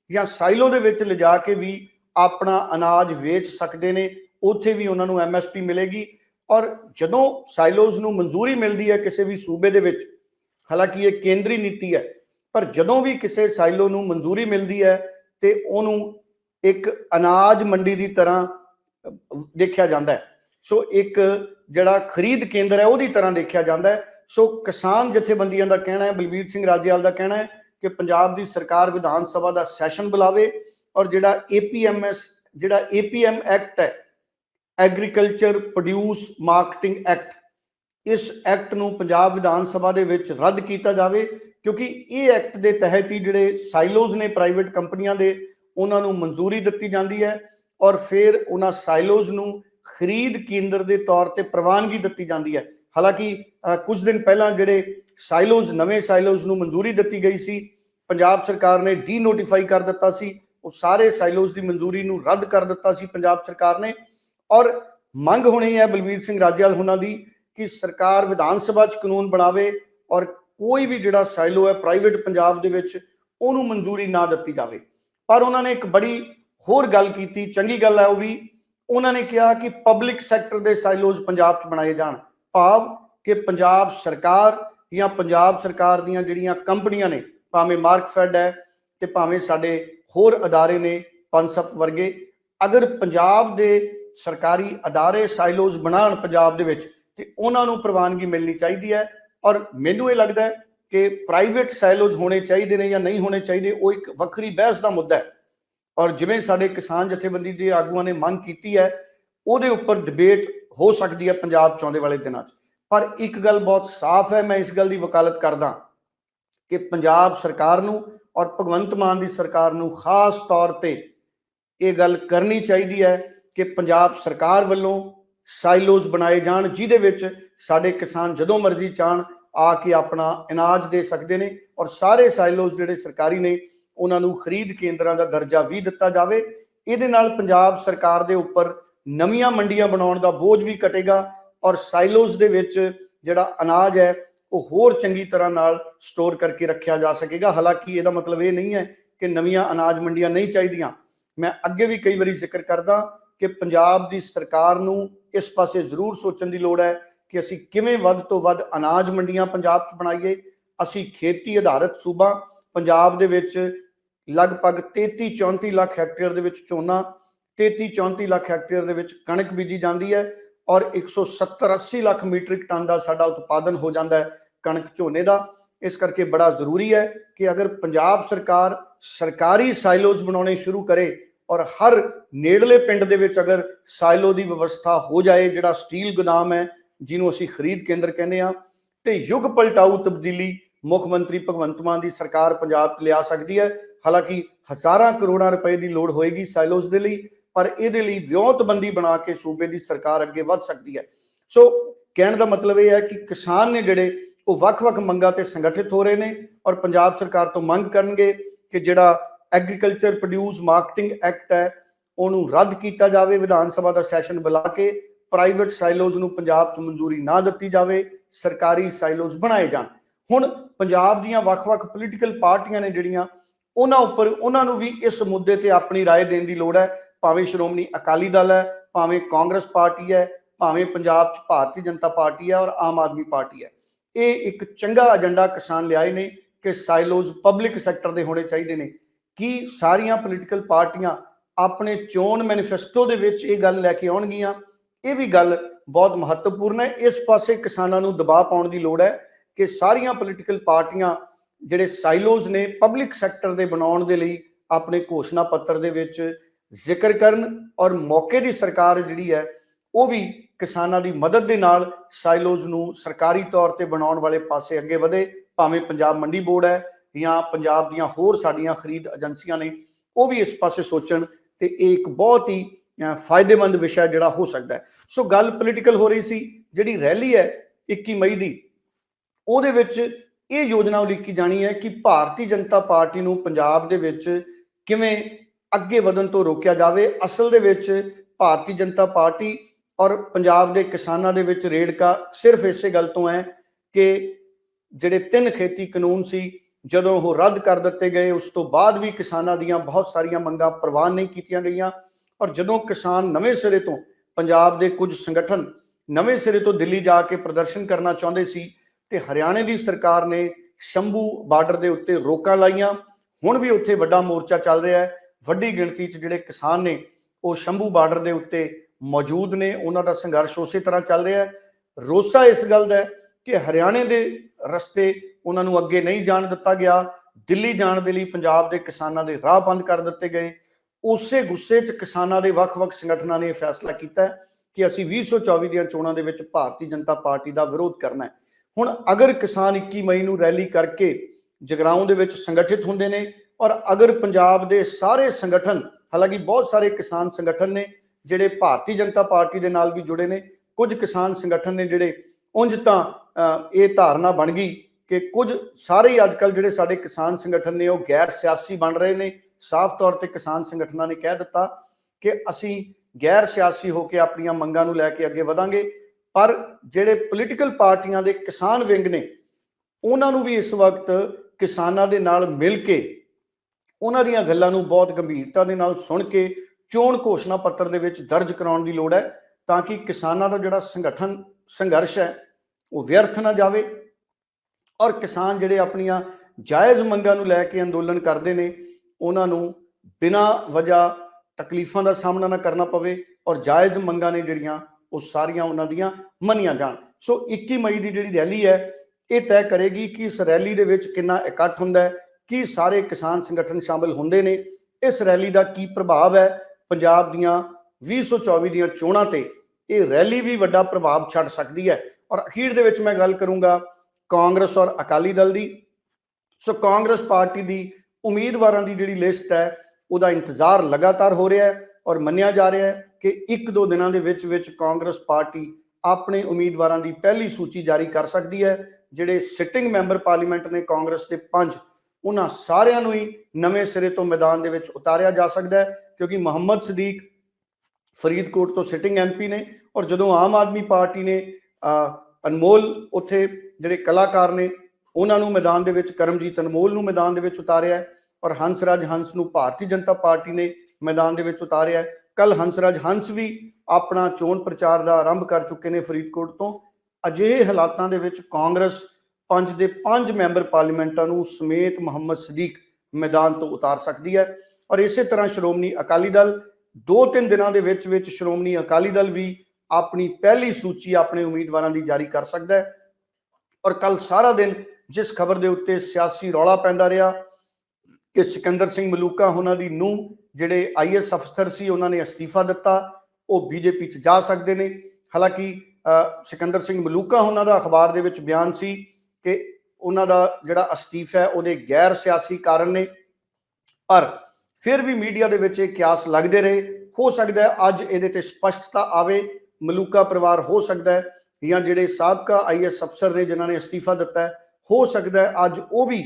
ਜਾਂ ਸਾਈਲੋ ਦੇ ਵਿੱਚ ਲਿਜਾ ਕੇ ਵੀ ਆਪਣਾ ਅਨਾਜ ਵੇਚ ਸਕਦੇ ਨੇ, ਉੱਥੇ ਵੀ ਉਹਨਾਂ ਨੂੰ ਐਮਐਸਪੀ ਮਿਲੇਗੀ ਔਰ ਜਦੋਂ ਸਾਈਲੋਜ਼ ਨੂੰ ਮਨਜ਼ੂਰੀ ਮਿਲਦੀ ਹੈ ਕਿਸੇ ਵੀ ਸੂਬੇ ਦੇ ਵਿੱਚ, ਹਾਲਾਂਕਿ ਇਹ ਕੇਂਦਰੀ ਨੀਤੀ ਹੈ, ਪਰ ਜਦੋਂ ਵੀ ਕਿਸੇ ਸਾਈਲੋ ਨੂੰ ਮਨਜ਼ੂਰੀ ਮਿਲਦੀ ਹੈ ਤੇ ਉਹਨੂੰ ਇੱਕ ਅਨਾਜ ਮੰਡੀ ਦੀ ਤਰ੍ਹਾਂ ਦੇਖਿਆ ਜਾਂਦਾ ਹੈ। ਸੋ ਇੱਕ ਜਿਹੜਾ ਖਰੀਦ ਕੇਂਦਰ ਹੈ ਉਹਦੀ ਤਰ੍ਹਾਂ ਦੇਖਿਆ ਜਾਂਦਾ ਹੈ। ਸੋ ਕਿਸਾਨ ਜਥੇਬੰਦੀਆਂ ਦਾ ਕਹਿਣਾ ਹੈ, ਬਲਬੀਰ ਸਿੰਘ ਰਾਜੇਵਾਲ ਦਾ ਕਹਿਣਾ ਹੈ ਕਿ ਪੰਜਾਬ ਦੀ ਸਰਕਾਰ ਵਿਧਾਨ ਸਭਾ ਦਾ ਸੈਸ਼ਨ ਬੁਲਾਵੇ ਔਰ ਜਿਹੜਾ ਏਪੀਐਮਐਸ ਜਿਹੜਾ ਏਪੀਐਮ ਐਕਟ ਹੈ, ਐਗਰੀਕਲਚਰ ਪ੍ਰੋਡਿਊਸ ਮਾਰਕੀਟਿੰਗ ਐਕਟ, ਇਸ ਐਕਟ ਨੂੰ ਪੰਜਾਬ ਵਿਧਾਨ ਸਭਾ ਦੇ ਵਿੱਚ ਰੱਦ ਕੀਤਾ ਜਾਵੇ ਕਿਉਂਕਿ ਇਹ ਐਕਟ ਦੇ ਤਹਿਤ ਹੀ ਜਿਹੜੇ ਸਾਈਲੋਜ਼ ਨੇ ਪ੍ਰਾਈਵੇਟ ਕੰਪਨੀਆਂ ਦੇ, ਉਹਨਾਂ ਨੂੰ ਮਨਜ਼ੂਰੀ ਦਿੱਤੀ ਜਾਂਦੀ ਹੈ ਔਰ ਫਿਰ ਉਹਨਾਂ ਸਾਈਲੋਜ਼ ਨੂੰ ਖਰੀਦ ਕੇਂਦਰ ਦੇ ਤੌਰ ਤੇ ਪ੍ਰਵਾਨਗੀ ਦਿੱਤੀ ਜਾਂਦੀ ਹੈ। ਹਾਲਾਂਕਿ ਕੁਝ ਦਿਨ ਪਹਿਲਾਂ ਜਿਹੜੇ ਸਾਈਲੋਜ਼ ਨਵੇਂ ਸਾਈਲੋਜ਼ ਨੂੰ ਮਨਜ਼ੂਰੀ ਦਿੱਤੀ ਗਈ ਸੀ, ਪੰਜਾਬ ਸਰਕਾਰ ਨੇ ਡੀ ਨੋਟੀਫਾਈ ਕਰ ਦਿੱਤਾ ਸੀ, ਉਹ ਸਾਰੇ ਸਾਈਲੋਜ਼ ਦੀ ਮਨਜ਼ੂਰੀ ਨੂੰ ਰੱਦ ਕਰ ਦਿੱਤਾ ਸੀ ਪੰਜਾਬ ਸਰਕਾਰ ਨੇ। ਔਰ ਮੰਗ ਹੋਣੀ ਹੈ ਬਲਬੀਰ ਸਿੰਘ ਰਾਜੇਵਾਲ ਹੁਣਾਂ ਦੀ ਕਿ ਸਰਕਾਰ ਵਿਧਾਨ ਸਭਾ 'ਚ ਕਾਨੂੰਨ ਬਣਾਵੇ ਔਰ ਕੋਈ ਵੀ ਜਿਹੜਾ ਸਾਈਲੋ ਹੈ ਪ੍ਰਾਈਵੇਟ ਪੰਜਾਬ ਦੇ ਵਿੱਚ, ਉਹਨੂੰ ਮਨਜ਼ੂਰੀ ਨਾ ਦਿੱਤੀ ਜਾਵੇ। ਪਰ ਉਹਨਾਂ ਨੇ ਇੱਕ ਬੜੀ ਹੋਰ ਗੱਲ ਕੀਤੀ, ਚੰਗੀ ਗੱਲ ਹੈ ਉਹ ਵੀ, ਉਹਨਾਂ ਨੇ ਕਿਹਾ ਕਿ ਪਬਲਿਕ ਸੈਕਟਰ ਦੇ ਸਾਈਲੋਜ਼ ਪੰਜਾਬ 'ਚ ਬਣਾਏ ਜਾਣ। ਭਾਵ ਕਿ ਪੰਜਾਬ ਸਰਕਾਰ ਜਾਂ ਪੰਜਾਬ ਸਰਕਾਰ ਦੀਆਂ ਜਿਹੜੀਆਂ ਕੰਪਨੀਆਂ ਨੇ, ਭਾਵੇਂ ਮਾਰਕਫੈਡ ਹੈ ਤੇ ਭਾਵੇਂ ਸਾਡੇ ਹੋਰ ਅਦਾਰੇ ਨੇ ਪੰਜ ਸੱਤ ਵਰਗੇ, ਅਗਰ ਪੰਜਾਬ ਦੇ ਸਰਕਾਰੀ ਅਦਾਰੇ ਸਾਈਲੋਜ਼ ਬਣਾਉਣ ਪੰਜਾਬ ਦੇ ਵਿੱਚ, ਤੇ ਉਹਨਾਂ ਨੂੰ ਪ੍ਰਵਾਨਗੀ ਮਿਲਣੀ ਚਾਹੀਦੀ ਹੈ ਔਰ ਮੈਨੂੰ ਇਹ ਲੱਗਦਾ ਹੈ ਕਿ ਪ੍ਰਾਈਵੇਟ ਸਾਈਲੋਜ਼ ਹੋਣੇ ਚਾਹੀਦੇ ਨੇ ਜਾਂ ਨਹੀਂ ਹੋਣੇ ਚਾਹੀਦੇ, ਉਹ ਇੱਕ ਵੱਖਰੀ ਬਹਿਸ ਦਾ ਮੁੱਦਾ ਹੈ। ਔਰ ਜਿਵੇਂ ਸਾਡੇ ਕਿਸਾਨ ਜਥੇਬੰਦੀ ਦੇ ਆਗੂਆਂ ਨੇ ਮੰਗ ਕੀਤੀ ਹੈ, ਉਹਦੇ ਉੱਪਰ ਡਿਬੇਟ ਹੋ ਸਕਦੀ ਹੈ ਪੰਜਾਬ ਚ ਆਉਂਦੇ ਵਾਲੇ ਦਿਨਾਂ 'ਚ। ਪਰ ਇੱਕ ਗੱਲ ਬਹੁਤ ਸਾਫ਼ ਹੈ, ਮੈਂ ਇਸ ਗੱਲ ਦੀ ਵਕਾਲਤ ਕਰਦਾ ਕਿ ਪੰਜਾਬ ਸਰਕਾਰ ਨੂੰ ਔਰ ਭਗਵੰਤ ਮਾਨ ਦੀ ਸਰਕਾਰ ਨੂੰ ਖਾਸ ਤੌਰ ਤੇ ਇਹ ਗੱਲ ਕਰਨੀ ਚਾਹੀਦੀ ਹੈ ਕਿ ਪੰਜਾਬ ਸਰਕਾਰ ਵੱਲੋਂ ਸਾਈਲੋਜ਼ ਬਣਾਏ ਜਾਣ, ਜਿਹਦੇ ਵਿੱਚ ਸਾਡੇ ਕਿਸਾਨ ਜਦੋਂ ਮਰਜ਼ੀ ਚਾਹਣ ਆ ਕੇ ਆਪਣਾ ਅਨਾਜ ਦੇ ਸਕਦੇ ਨੇ ਔਰ ਸਾਰੇ ਸਾਈਲੋਜ਼ ਜਿਹੜੇ ਸਰਕਾਰੀ ਨੇ, ਉਹਨਾਂ ਨੂੰ ਖਰੀਦ ਕੇਂਦਰਾਂ ਦਾ ਦਰਜਾ ਵੀ ਦਿੱਤਾ ਜਾਵੇ। ਇਹਦੇ ਨਾਲ ਪੰਜਾਬ ਸਰਕਾਰ ਦੇ ਉੱਪਰ ਨਵੀਆਂ ਮੰਡੀਆਂ ਬਣਾਉਣ ਦਾ ਬੋਝ ਵੀ ਘਟੇਗਾ ਔਰ ਸਾਈਲੋਜ਼ ਦੇ ਵਿੱਚ ਜਿਹੜਾ ਅਨਾਜ ਹੈ, ਉਹ ਹੋਰ ਚੰਗੀ ਤਰ੍ਹਾਂ ਨਾਲ ਸਟੋਰ ਕਰਕੇ ਰੱਖਿਆ ਜਾ ਸਕੇਗਾ। ਹਾਲਾਂਕਿ ਇਹਦਾ ਮਤਲਬ ਇਹ ਨਹੀਂ ਹੈ ਕਿ ਨਵੀਆਂ ਅਨਾਜ ਮੰਡੀਆਂ ਨਹੀਂ ਚਾਹੀਦੀਆਂ। ਮੈਂ ਅੱਗੇ ਵੀ ਕਈ ਵਾਰੀ ਜ਼ਿਕਰ ਕਰਦਾ ਕਿ ਪੰਜਾਬ ਦੀ ਸਰਕਾਰ ਨੂੰ ਇਸ ਪਾਸੇ ਜ਼ਰੂਰ ਸੋਚਣ ਦੀ ਲੋੜ ਹੈ ਕਿ ਅਸੀਂ ਕਿਵੇਂ ਵੱਧ ਤੋਂ ਵੱਧ ਅਨਾਜ ਮੰਡੀਆਂ ਪੰਜਾਬ 'ਚ ਬਣਾਈਏ। ਅਸੀਂ ਖੇਤੀ ਆਧਾਰਿਤ ਸੂਬਾ, ਪੰਜਾਬ ਦੇ ਵਿੱਚ ਲਗਭਗ 33 34 ਲੱਖ ਹੈਕਟੇਅਰ ਦੇ ਵਿੱਚ ਝੋਨਾ 33 34 ਲੱਖ ਹੈਕਟੇਅਰ ਦੇ ਵਿੱਚ ਕਣਕ ਬੀਜੀ ਜਾਂਦੀ ਹੈ ਔਰ 170 80 ਲੱਖ ਮੀਟ੍ਰਿਕ ਟਨ ਦਾ ਸਾਡਾ ਉਤਪਾਦਨ ਹੋ ਜਾਂਦਾ ਹੈ ਕਣਕ ਝੋਨੇ ਦਾ। ਇਸ ਕਰਕੇ ਬੜਾ ਜ਼ਰੂਰੀ ਹੈ ਕਿ ਅਗਰ ਪੰਜਾਬ ਸਰਕਾਰ ਸਰਕਾਰੀ ਸਾਈਲੋਜ਼ ਬਣਾਉਣੇ ਸ਼ੁਰੂ ਕਰੇ ਔਰ ਹਰ ਨੇੜਲੇ ਪਿੰਡ ਦੇ ਵਿੱਚ ਅਗਰ ਸਾਈਲੋ ਦੀ ਵਿਵਸਥਾ ਹੋ ਜਾਏ, ਜਿਹੜਾ ਸਟੀਲ ਗੋਦਾਮ ਹੈ, ਜਿਹਨੂੰ ਅਸੀਂ ਖਰੀਦ ਕੇਂਦਰ ਕਹਿੰਦੇ ਆ ਤੇ ਯੁੱਗ ਪਲਟਾਊ ਤਬਦੀਲੀ ਮੁੱਖ ਮੰਤਰੀ ਭਗਵੰਤ ਮਾਨ ਦੀ ਸਰਕਾਰ ਪੰਜਾਬ 'ਚ ਲਿਆ ਸਕਦੀ ਹੈ। ਹਾਲਾਂਕਿ ਹਜ਼ਾਰਾਂ ਕਰੋੜਾਂ ਰੁਪਏ ਦੀ ਲੋੜ ਹੋਏਗੀ ਸਾਈਲੋਜ਼ ਦੇ ਲਈ ਪਰ ਇਹਦੇ ਲਈ ਵਿਉਂਤਬੰਦੀ ਬਣਾ ਕੇ ਸੂਬੇ ਦੀ ਸਰਕਾਰ ਅੱਗੇ ਵੱਧ ਸਕਦੀ ਹੈ ਸੋ ਕਹਿਣ ਦਾ ਮਤਲਬ ਇਹ ਹੈ ਕਿ ਕਿਸਾਨ ਨੇ ਜਿਹੜੇ ਉਹ ਵੱਖ-ਵੱਖ ਮੰਗਾਂ ਤੇ ਸੰਗਠਿਤ ਹੋ ਰਹੇ ਨੇ ਔਰ ਪੰਜਾਬ ਸਰਕਾਰ ਤੋਂ ਮੰਗ ਕਰਨਗੇ ਕਿ ਜਿਹੜਾ ਐਗਰੀਕਲਚਰ ਪ੍ਰੋਡਿਊਸ ਮਾਰਕੀਟਿੰਗ ਐਕਟ ਹੈ ਉਹਨੂੰ ਰੱਦ ਕੀਤਾ ਜਾਵੇ ਵਿਧਾਨ ਸਭਾ ਦਾ ਸੈਸ਼ਨ ਬੁਲਾ ਕੇ ਪ੍ਰਾਈਵੇਟ ਸਾਈਲੋਜ਼ ਨੂੰ ਪੰਜਾਬ 'ਚ ਮਨਜ਼ੂਰੀ ਨਾ ਦਿੱਤੀ ਜਾਵੇ ਸਰਕਾਰੀ ਸਾਈਲੋਜ਼ ਬਣਾਏ ਜਾਣ ਹੁਣ ਪੰਜਾਬ ਦੀਆਂ ਵੱਖ-ਵੱਖ ਪੋਲੀਟੀਕਲ ਪਾਰਟੀਆਂ ਨੇ ਜਿਹੜੀਆਂ ਉਹਨਾਂ ਉੱਪਰ ਉਹਨਾਂ ਨੂੰ ਵੀ ਇਸ ਮੁੱਦੇ ਤੇ ਆਪਣੀ رائے ਦੇਣ ਦੀ ਲੋੜ ਹੈ ਭਾਵੇਂ ਸ਼੍ਰੋਮਣੀ ਅਕਾਲੀ ਦਲ ਹੈ, ਭਾਵੇਂ ਕਾਂਗਰਸ ਪਾਰਟੀ ਹੈ, ਭਾਵੇਂ ਪੰਜਾਬ 'ਚ ਭਾਰਤੀ ਜਨਤਾ ਪਾਰਟੀ ਹੈ ਔਰ ਆਮ ਆਦਮੀ ਪਾਰਟੀ ਹੈ। ਇਹ ਇੱਕ ਚੰਗਾ ਏਜੰਡਾ ਕਿਸਾਨ ਲਿਆਏ ਨੇ ਕਿ ਸਾਈਲੋਜ਼ ਪਬਲਿਕ ਸੈਕਟਰ ਦੇ ਹੋਣੇ ਚਾਹੀਦੇ ਨੇ। ਕੀ ਸਾਰੀਆਂ ਪੋਲੀਟੀਕਲ ਪਾਰਟੀਆਂ ਆਪਣੇ ਚੋਣ ਮੈਨੀਫੈਸਟੋ ਦੇ ਵਿੱਚ ਇਹ ਗੱਲ ਲੈ ਕੇ ਆਉਣਗੀਆਂ? ਇਹ ਵੀ ਗੱਲ ਬਹੁਤ ਮਹੱਤਵਪੂਰਨ ਹੈ। ਇਸ ਪਾਸੇ ਕਿਸਾਨਾਂ ਨੂੰ ਦਬਾਅ ਪਾਉਣ ਦੀ ਲੋੜ ਹੈ ਕਿ ਸਾਰੀਆਂ ਪੋਲੀਟੀਕਲ ਪਾਰਟੀਆਂ ਜਿਹੜੇ ਸਾਈਲੋਜ਼ ਨੇ ਪਬਲਿਕ ਸੈਕਟਰ ਦੇ ਬਣਾਉਣ ਦੇ ਲਈ ਆਪਣੇ ਘੋਸ਼ਣਾ ਪੱਤਰ ਦੇ ਵਿੱਚ ਜ਼ਿਕਰ ਕਰਨ ਔਰ ਮੌਕੇ ਦੀ ਸਰਕਾਰ ਜਿਹੜੀ ਹੈ, ਉਹ ਵੀ ਕਿਸਾਨਾਂ ਦੀ ਮਦਦ ਦੇ ਨਾਲ ਸਾਈਲੋਜ਼ ਨੂੰ ਸਰਕਾਰੀ ਤੌਰ ਤੇ ਬਣਾਉਣ ਵਾਲੇ ਪਾਸੇ ਅੱਗੇ ਵਧੇ। ਭਾਵੇਂ ਪੰਜਾਬ ਮੰਡੀ ਬੋਰਡ ਹੈ ਜਾਂ ਪੰਜਾਬ ਦੀਆਂ ਹੋਰ ਸਾਡੀਆਂ ਖਰੀਦ ਏਜੰਸੀਆਂ ਨੇ, ਉਹ ਵੀ ਇਸ ਪਾਸੇ ਸੋਚਣ ਤੇ ਇਹ ਇੱਕ ਬਹੁਤ ਹੀ ਫਾਇਦੇਮੰਦ ਵਿਸ਼ਾ ਜਿਹੜਾ ਹੋ ਸਕਦਾ ਹੈ। ਸੋ ਗੱਲ ਪੋਲੀਟੀਕਲ ਹੋ ਰਹੀ ਸੀ, ਜਿਹੜੀ ਰੈਲੀ ਹੈ 21 ਮਈ ਦੀ, ਉਹਦੇ ਵਿੱਚ ਇਹ ਯੋਜਨਾ ਉਲੀਕੀ ਜਾਣੀ ਹੈ ਕਿ ਭਾਰਤੀ ਜਨਤਾ ਪਾਰਟੀ ਨੂੰ ਪੰਜਾਬ ਦੇ ਵਿੱਚ ਕਿਵੇਂ ਅੱਗੇ ਵਧਣ ਤੋਂ ਰੋਕਿਆ ਜਾਵੇ। ਅਸਲ ਦੇ ਵਿੱਚ ਭਾਰਤੀ ਜਨਤਾ ਪਾਰਟੀ ਔਰ ਪੰਜਾਬ ਦੇ ਕਿਸਾਨਾਂ ਦੇ ਵਿੱਚ ਰੇੜਕਾ ਸਿਰਫ ਇਸੇ ਗੱਲ ਤੋਂ ਹੈ ਕਿ ਜਿਹੜੇ ਤਿੰਨ ਖੇਤੀ ਕਾਨੂੰਨ ਸੀ, ਜਦੋਂ ਉਹ ਰੱਦ ਕਰ ਦਿੱਤੇ ਗਏ, ਉਸ ਤੋਂ ਬਾਅਦ ਵੀ ਕਿਸਾਨਾਂ ਦੀਆਂ ਬਹੁਤ ਸਾਰੀਆਂ ਮੰਗਾਂ ਪ੍ਰਵਾਨ ਨਹੀਂ ਕੀਤੀਆਂ ਗਈਆਂ। ਔਰ ਜਦੋਂ ਕਿਸਾਨ ਨਵੇਂ ਸਿਰੇ ਤੋਂ ਪੰਜਾਬ ਦੇ ਕੁਝ ਸੰਗਠਨ ਨਵੇਂ ਸਿਰੇ ਤੋਂ ਦਿੱਲੀ ਜਾ ਕੇ ਪ੍ਰਦਰਸ਼ਨ ਕਰਨਾ ਚਾਹੁੰਦੇ ਸੀ, ਤੇ ਹਰਿਆਣੇ ਦੀ ਸਰਕਾਰ ਨੇ ਸ਼ੰਭੂ ਬਾਰਡਰ ਦੇ ਉੱਤੇ ਰੋਕਾਂ ਲਾਈਆਂ। ਹੁਣ ਵੀ ਉੱਥੇ ਵੱਡਾ ਮੋਰਚਾ ਚੱਲ ਰਿਹਾ ਹੈ। ਵੱਡੀ ਗਿਣਤੀ 'ਚ ਜਿਹੜੇ ਕਿਸਾਨ ਨੇ, ਉਹ ਸ਼ੰਭੂ ਬਾਰਡਰ ਦੇ ਉੱਤੇ ਮੌਜੂਦ ਨੇ। ਉਹਨਾਂ ਦਾ ਸੰਘਰਸ਼ ਉਸੇ ਤਰ੍ਹਾਂ ਚੱਲ ਰਿਹਾ ਹੈ। ਰੋਸਾ ਇਸ ਗੱਲ ਦਾ ਕਿ ਹਰਿਆਣੇ ਦੇ ਰਸਤੇ ਉਹਨਾਂ ਨੂੰ ਅੱਗੇ ਨਹੀਂ ਜਾਣ ਦਿੱਤਾ ਗਿਆ। ਦਿੱਲੀ ਜਾਣ ਦੇ ਲਈ ਪੰਜਾਬ ਦੇ ਕਿਸਾਨਾਂ ਦੇ ਰਾਹ ਬੰਦ ਕਰ ਦਿੱਤੇ ਗਏ। ਉਸੇ ਗੁੱਸੇ 'ਚ ਕਿਸਾਨਾਂ ਦੇ ਵੱਖ-ਵੱਖ ਸੰਗਠਨਾਂ ਨੇ ਇਹ ਫੈਸਲਾ ਕੀਤਾ ਕਿ ਅਸੀਂ 2024 ਦੀਆਂ ਚੋਣਾਂ ਦੇ ਵਿੱਚ ਭਾਰਤੀ ਜਨਤਾ ਪਾਰਟੀ ਦਾ ਵਿਰੋਧ ਕਰਨਾ ਹੈ। ਹੁਣ ਅਗਰ ਕਿਸਾਨ 21 ਮਈ ਨੂੰ ਰੈਲੀ ਕਰਕੇ ਜਗਰਾਉਂ ਦੇ ਵਿੱਚ ਸੰਗਠਿਤ ਹੁੰਦੇ ਨੇ ਔਰ ਅਗਰ ਪੰਜਾਬ ਦੇ ਸਾਰੇ ਸੰਗਠਨ, ਹਾਲਾਂਕਿ ਬਹੁਤ ਸਾਰੇ ਕਿਸਾਨ ਸੰਗਠਨ ਨੇ, ਜਿਹੜੇ ਭਾਰਤੀ ਜਨਤਾ ਪਾਰਟੀ ਦੇ ਨਾਲ ਵੀ ਜੁੜੇ ਨੇ, ਕੁਝ ਕਿਸਾਨ ਸੰਗਠਨ ਨੇ ਜਿਹੜੇ ਉਂਝ ਤਾਂ ਇਹ ਧਾਰਨਾ ਬਣ ਗਈ ਕਿ ਕੁਝ ਸਾਰੇ ਹੀ ਅੱਜਕੱਲ ਜਿਹੜੇ ਸਾਡੇ ਕਿਸਾਨ ਸੰਗਠਨ ਨੇ, ਉਹ ਗੈਰ ਸਿਆਸੀ ਬਣ ਰਹੇ ਨੇ। ਸਾਫ਼ ਤੌਰ ਤੇ ਕਿਸਾਨ ਸੰਗਠਨਾਂ ਨੇ ਕਹਿ ਦਿੱਤਾ ਕਿ ਅਸੀਂ ਗੈਰ ਸਿਆਸੀ ਹੋ ਕੇ ਆਪਣੀਆਂ ਮੰਗਾਂ ਨੂੰ ਲੈ ਕੇ ਅੱਗੇ ਵਧਾਂਗੇ, ਪਰ ਜਿਹੜੇ ਪੋਲੀਟੀਕਲ ਪਾਰਟੀਆਂ ਦੇ ਕਿਸਾਨ ਵਿੰਗ ਨੇ, ਉਹਨਾਂ ਨੂੰ ਵੀ ਇਸ ਵਕਤ ਕਿਸਾਨਾਂ ਦੇ ਨਾਲ ਮਿਲ ਕੇ ਉਹਨਾਂ ਦੀਆਂ ਗੱਲਾਂ ਨੂੰ ਬਹੁਤ ਗੰਭੀਰਤਾ ਦੇ ਨਾਲ ਸੁਣ ਕੇ, ਚੋਣ ਘੋਸ਼ਣਾ ਪੱਤਰ ਦੇ ਵਿੱਚ ਦਰਜ ਕਰਾਉਣ ਦੀ ਲੋੜ ਹੈ ਤਾਂ ਕਿ ਕਿਸਾਨਾਂ ਦਾ ਜਿਹੜਾ ਸੰਗਠਨ, ਸੰਘਰਸ਼ ਹੈ, ਉਹ ਵਿਅਰਥ ਨਾ ਜਾਵੇ ਔਰ ਕਿਸਾਨ ਜਿਹੜੇ ਆਪਣੀਆਂ ਜਾਇਜ਼ ਮੰਗਾਂ ਨੂੰ ਲੈ ਕੇ ਅੰਦੋਲਨ ਕਰਦੇ ਨੇ, ਉਹਨਾਂ ਨੂੰ ਬਿਨਾਂ ਵਜ੍ਹਾ ਤਕਲੀਫਾਂ ਦਾ ਸਾਹਮਣਾ ਨਾ ਕਰਨਾ ਪਵੇ ਔਰ ਜਾਇਜ਼ ਮੰਗਾਂ ਨੇ ਜਿਹੜੀਆਂ, ਉਹ ਸਾਰੀਆਂ ਉਹਨਾਂ ਦੀਆਂ ਮੰਨੀਆਂ ਜਾਣ। ਸੋ 21 ਮਈ ਦੀ ਜਿਹੜੀ ਰੈਲੀ ਹੈ, ਇਹ ਤੈਅ ਕਰੇਗੀ ਕਿ ਇਸ ਰੈਲੀ ਦੇ ਵਿੱਚ ਕਿੰਨਾ ਇਕੱਠ ਹੁੰਦਾ ਹੈ ਕੀ ਸਾਰੇ ਕਿਸਾਨ ਸੰਗਠਨ ਸ਼ਾਮਲ ਹੁੰਦੇ ਨੇ। ਇਸ ਰੈਲੀ ਦਾ ਕੀ ਪ੍ਰਭਾਵ ਹੈ? ਪੰਜਾਬ ਦੀਆਂ 2024 ਦੀਆਂ ਚੋਣਾਂ ਤੇ ਇਹ ਰੈਲੀ ਵੀ ਵੱਡਾ ਪ੍ਰਭਾਵ ਛੱਡ ਸਕਦੀ ਹੈ। ਔਰ ਅਖੀਰ ਦੇ ਵਿੱਚ ਮੈਂ ਗੱਲ ਕਰੂੰਗਾ ਕਾਂਗਰਸ ਔਰ ਅਕਾਲੀ ਦਲ ਦੀ। ਸੋ ਕਾਂਗਰਸ ਪਾਰਟੀ ਦੀ ਉਮੀਦਵਾਰਾਂ ਦੀ ਜਿਹੜੀ ਲਿਸਟ ਹੈ, ਉਹਦਾ ਇੰਤਜ਼ਾਰ ਲਗਾਤਾਰ ਹੋ ਰਿਹਾ ਹੈ ਔਰ ਮੰਨਿਆ ਜਾ ਰਿਹਾ ਹੈ ਕਿ ਇੱਕ ਦੋ ਦਿਨਾਂ ਦੇ ਵਿੱਚ ਵਿੱਚ ਕਾਂਗਰਸ ਪਾਰਟੀ ਆਪਣੇ ਉਮੀਦਵਾਰਾਂ ਦੀ ਪਹਿਲੀ ਸੂਚੀ ਜਾਰੀ ਕਰ ਸਕਦੀ ਹੈ, ਜਿਹੜੇ ਸਿਟਿੰਗ ਮੈਂਬਰ ਪਾਰਲੀਮੈਂਟ ਨੇ ਕਾਂਗਰਸ ਦੇ ਪੰਜ ਉਹਨਾਂ ਸਾਰਿਆਂ ਨੂੰ ਹੀ ਨਵੇਂ ਸਿਰੇ ਤੋਂ ਮੈਦਾਨ ਦੇ ਵਿੱਚ ਉਤਾਰਿਆ ਜਾ ਸਕਦਾ ਹੈ, ਕਿਉਂਕਿ ਮੁਹੰਮਦ ਸਦੀਕ ਫਰੀਦਕੋਟ ਤੋਂ ਸਿਟਿੰਗ ਐਮਪੀ ਨੇ ਔਰ ਜਦੋਂ ਆਮ ਆਦਮੀ ਪਾਰਟੀ ਨੇ ਅਨਮੋਲ ਉੱਥੇ ਜਿਹੜੇ ਕਲਾਕਾਰ ਨੇ, ਉਹਨਾਂ ਨੂੰ ਮੈਦਾਨ ਦੇ ਵਿੱਚ, ਕਰਮਜੀਤ ਅਨਮੋਲ ਨੂੰ ਮੈਦਾਨ ਦੇ ਵਿੱਚ ਉਤਾਰਿਆ ਹੈ ਔਰ ਹੰਸਰਾਜ ਹੰਸ ਨੂੰ ਭਾਰਤੀ ਜਨਤਾ ਪਾਰਟੀ ਨੇ ਮੈਦਾਨ ਦੇ ਵਿੱਚ ਉਤਾਰਿਆ ਹੈ। ਕੱਲ ਹੰਸਰਾਜ ਹੰਸ ਵੀ ਆਪਣਾ ਚੋਣ ਪ੍ਰਚਾਰ ਦਾ ਆਰੰਭ ਕਰ ਚੁੱਕੇ ਨੇ ਫਰੀਦਕੋਟ ਤੋਂ। ਅਜਿਹੇ ਹਾਲਾਤਾਂ ਦੇ ਵਿੱਚ ਕਾਂਗਰਸ ਪੰਜ ਦੇ ਪੰਜ ਮੈਂਬਰ ਪਾਰਲੀਮੈਂਟਾਂ ਨੂੰ ਸਮੇਤ ਮੁਹੰਮਦ ਸਦੀਕ ਮੈਦਾਨ ਤੋਂ ਉਤਾਰ ਸਕਦੀ ਹੈ। ਔਰ ਇਸੇ ਤਰ੍ਹਾਂ ਸ਼੍ਰੋਮਣੀ ਅਕਾਲੀ ਦਲ ਦੋ ਤਿੰਨ ਦਿਨਾਂ ਦੇ ਵਿੱਚ ਵਿੱਚ ਸ਼੍ਰੋਮਣੀ ਅਕਾਲੀ ਦਲ ਵੀ ਆਪਣੀ ਪਹਿਲੀ ਸੂਚੀ ਆਪਣੇ ਉਮੀਦਵਾਰਾਂ ਦੀ ਜਾਰੀ ਕਰ ਸਕਦਾ ਹੈ। ਔਰ ਕੱਲ ਸਾਰਾ ਦਿਨ ਜਿਸ ਖਬਰ ਦੇ ਉੱਤੇ ਸਿਆਸੀ ਰੌਲਾ ਪੈਂਦਾ ਰਿਹਾ ਕਿ ਸਿਕੰਦਰ ਸਿੰਘ ਮਲੂਕਾ ਉਹਨਾਂ ਦੀ ਨੂੰ ਜਿਹੜੇ ਆਈਐਸ ਅਫਸਰ ਸੀ ਉਹਨਾਂ ਨੇ ਅਸਤੀਫਾ ਦਿੱਤਾ ਉਹ ਬੀਜੇਪੀ ਚ ਜਾ ਸਕਦੇ ਨੇ। ਹਾਲਾਂਕਿ ਅ, ਸਿਕੰਦਰ ਸਿੰਘ ਮਲੂਕਾ ਉਹਨਾਂ ਦਾ ਅਖਬਾਰ ਦੇ ਵਿੱਚ ਬਿਆਨ ਸੀ ਕਿ ਉਹਨਾਂ ਦਾ ਜਿਹੜਾ ਅਸਤੀਫਾ ਹੈ, ਉਹਦੇ ਗੈਰ ਸਿਆਸੀ ਕਾਰਨ ਨੇ। ਪਰ ਫਿਰ ਵੀ ਮੀਡੀਆ ਦੇ ਵਿੱਚ ਇਹ ਕਿਆਸ ਲੱਗਦੇ ਰਹੇ। ਹੋ ਸਕਦਾ ਹੈ ਅੱਜ ਇਹਦੇ ਤੇ ਸਪਸ਼ਟਤਾ ਆਵੇ, ਮਲੂਕਾ ਪਰਿਵਾਰ ਹੋ ਸਕਦਾ ਹੈ ਜਾਂ ਜਿਹੜੇ ਸਾਬਕਾ ਆਈਐਸ ਅਫਸਰ ਨੇ ਜਿਨ੍ਹਾਂ ਨੇ ਅਸਤੀਫਾ ਦਿੱਤਾ ਹੈ, ਹੋ ਸਕਦਾ ਹੈ ਅੱਜ ਉਹ ਵੀ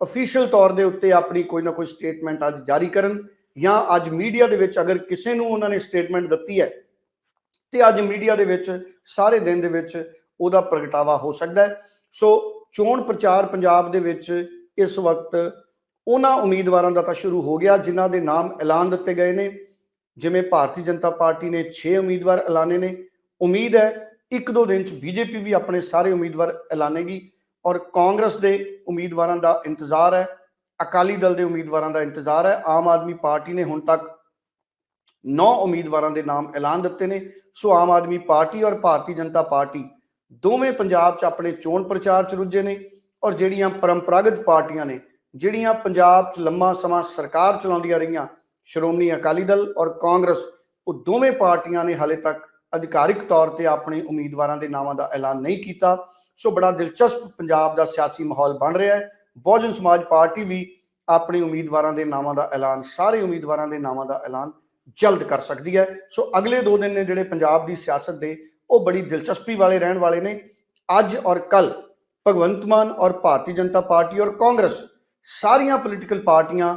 ਅਫੀਸ਼ੀਅਲ ਤੌਰ ਦੇ ਉੱਤੇ ਆਪਣੀ ਕੋਈ ਨਾ ਕੋਈ ਸਟੇਟਮੈਂਟ ਅੱਜ ਜਾਰੀ ਕਰਨ ਜਾਂ ਅੱਜ ਮੀਡੀਆ ਦੇ ਵਿੱਚ ਅਗਰ ਕਿਸੇ ਨੂੰ ਉਹਨਾਂ ਨੇ ਸਟੇਟਮੈਂਟ ਦਿੱਤੀ ਹੈ, ਤੇ ਅੱਜ ਮੀਡੀਆ ਦੇ ਵਿੱਚ ਸਾਰੇ ਦਿਨ ਦੇ ਵਿੱਚ ਉਹਦਾ ਪ੍ਰਗਟਾਵਾ ਹੋ ਸਕਦਾ ਹੈ। ਸੋ ਚੋਣ ਪ੍ਰਚਾਰ ਪੰਜਾਬ ਦੇ ਵਿੱਚ ਇਸ ਵਕਤ ਉਹਨਾਂ ਉਮੀਦਵਾਰਾਂ ਦਾ ਤਾਂ ਸ਼ੁਰੂ ਹੋ ਗਿਆ, ਜਿਨ੍ਹਾਂ ਦੇ ਨਾਮ ਐਲਾਨ ਦਿੱਤੇ ਗਏ ਨੇ। ਜਿਵੇਂ ਭਾਰਤੀ ਜਨਤਾ ਪਾਰਟੀ ਨੇ 6 ਉਮੀਦਵਾਰ ਐਲਾਨੇ ਨੇ। ਉਮੀਦ ਹੈ ਇੱਕ ਦੋ ਦਿਨ ਚ ਬੀਜੇਪੀ ਵੀ ਆਪਣੇ ਸਾਰੇ ਉਮੀਦਵਾਰ ਐਲਾਨੇਗੀ ਔਰ ਕਾਂਗਰਸ ਦੇ ਉਮੀਦਵਾਰਾਂ ਦਾ ਇੰਤਜ਼ਾਰ ਹੈ, ਅਕਾਲੀ ਦਲ ਦੇ ਉਮੀਦਵਾਰਾਂ ਦਾ ਇੰਤਜ਼ਾਰ ਹੈ। ਆਮ ਆਦਮੀ ਪਾਰਟੀ ਨੇ ਹੁਣ ਤੱਕ 9 ਉਮੀਦਵਾਰਾਂ ਦੇ ਨਾਮ ਐਲਾਨ ਦਿੱਤੇ ਨੇ। ਸੋ ਆਮ ਆਦਮੀ ਪਾਰਟੀ ਔਰ ਭਾਰਤੀ ਜਨਤਾ ਪਾਰਟੀ ਦੋਵੇਂ ਪੰਜਾਬ 'ਚ ਆਪਣੇ ਚੋਣ ਪ੍ਰਚਾਰ 'ਚ ਰੁੱਝੇ ਨੇ ਔਰ ਜਿਹੜੀਆਂ ਪਰੰਪਰਾਗਤ ਪਾਰਟੀਆਂ ਨੇ, ਜਿਹੜੀਆਂ ਪੰਜਾਬ 'ਚ ਲੰਮਾ ਸਮਾਂ ਸਰਕਾਰ ਚਲਾਉਂਦੀਆਂ ਰਹੀਆਂ, ਸ਼੍ਰੋਮਣੀ ਅਕਾਲੀ ਦਲ ਔਰ ਕਾਂਗਰਸ, ਉਹ ਦੋਵੇਂ ਪਾਰਟੀਆਂ ਨੇ ਹਾਲੇ ਤੱਕ ਅਧਿਕਾਰਿਕ ਤੌਰ ਤੇ ਆਪਣੇ ਉਮੀਦਵਾਰਾਂ ਦੇ ਨਾਵਾਂ ਦਾ ਐਲਾਨ ਨਹੀਂ ਕੀਤਾ। ਸੋ ਬੜਾ ਦਿਲਚਸਪ ਪੰਜਾਬ ਦਾ ਸਿਆਸੀ ਮਾਹੌਲ ਬਣ ਰਿਹਾ ਹੈ। ਬਹੁਜਨ ਸਮਾਜ ਪਾਰਟੀ ਵੀ ਆਪਣੇ ਉਮੀਦਵਾਰਾਂ ਦੇ ਨਾਵਾਂ ਦਾ ਐਲਾਨ, ਸਾਰੇ ਉਮੀਦਵਾਰਾਂ ਦੇ ਨਾਵਾਂ ਦਾ ਐਲਾਨ ਜਲਦ ਕਰ ਸਕਦੀ ਹੈ। ਸੋ ਅਗਲੇ ਦੋ ਦਿਨ ਨੇ ਜਿਹੜੇ ਪੰਜਾਬ ਦੀ ਸਿਆਸਤ ਦੇ ਉਹ ਬੜੀ ਦਿਲਚਸਪੀ ਵਾਲੇ ਰਹਿਣ ਵਾਲੇ ਨੇ। ਅੱਜ ਔਰ ਕੱਲ ਭਗਵੰਤ ਮਾਨ ਔਰ ਭਾਰਤੀ ਜਨਤਾ ਪਾਰਟੀ ਔਰ ਕਾਂਗਰਸ ਸਾਰੀਆਂ ਪੋਲੀਟੀਕਲ ਪਾਰਟੀਆਂ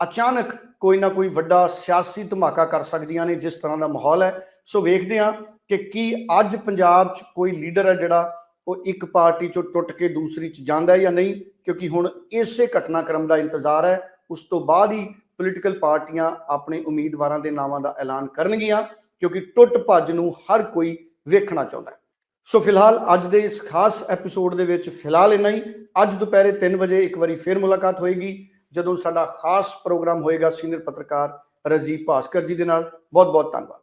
ਅਚਾਨਕ ਕੋਈ ਨਾ ਕੋਈ ਵੱਡਾ ਸਿਆਸੀ ਧਮਾਕਾ ਕਰ ਸਕਦੀਆਂ ਨੇ, ਜਿਸ ਤਰ੍ਹਾਂ ਦਾ ਮਾਹੌਲ ਹੈ। ਸੋ ਵੇਖਦੇ ਹਾਂ ਕਿ ਕੀ ਅੱਜ ਪੰਜਾਬ 'ਚ ਕੋਈ ਲੀਡਰ ਹੈ ਜਿਹੜਾ ਉਹ ਇੱਕ ਪਾਰਟੀ ਚੋਂ ਟੁੱਟ ਕੇ ਦੂਸਰੀ 'ਚ ਜਾਂਦਾ ਹੈ ਜਾਂ ਨਹੀਂ, ਕਿਉਂਕਿ ਹੁਣ ਇਸੇ ਘਟਨਾਕ੍ਰਮ ਦਾ ਇੰਤਜ਼ਾਰ ਹੈ। ਉਸ ਤੋਂ ਬਾਅਦ ਹੀ ਪੋਲੀਟੀਕਲ ਪਾਰਟੀਆਂ ਆਪਣੇ ਉਮੀਦਵਾਰਾਂ ਦੇ ਨਾਵਾਂ ਦਾ ਐਲਾਨ ਕਰਨਗੀਆਂ, ਕਿਉਂਕਿ ਟੁੱਟ ਭੱਜ ਨੂੰ ਹਰ ਕੋਈ ਵੇਖਣਾ ਚਾਹੁੰਦਾ ਹੈ। ਸੋ ਫਿਲਹਾਲ ਅੱਜ ਦੇ ਇਸ ਖਾਸ ਐਪੀਸੋਡ ਦੇ ਵਿੱਚ ਫਿਲਹਾਲ ਇੰਨਾ ਹੀ। ਅੱਜ ਦੁਪਹਿਰੇ 3 ਵਜੇ ਇੱਕ ਵਾਰੀ ਫੇਰ ਮੁਲਾਕਾਤ ਹੋਏਗੀ। ਜਦੋਂ ਸਾਡਾ ਖਾਸ ਪ੍ਰੋਗਰਾਮ ਹੋਏਗਾ ਸੀਨੀਅਰ ਪੱਤਰਕਾਰ ਰਜੀਵ ਭਾਸਕਰ ਜੀ ਦੇ ਨਾਲ। ਬਹੁਤ ਬਹੁਤ ਧੰਨਵਾਦ।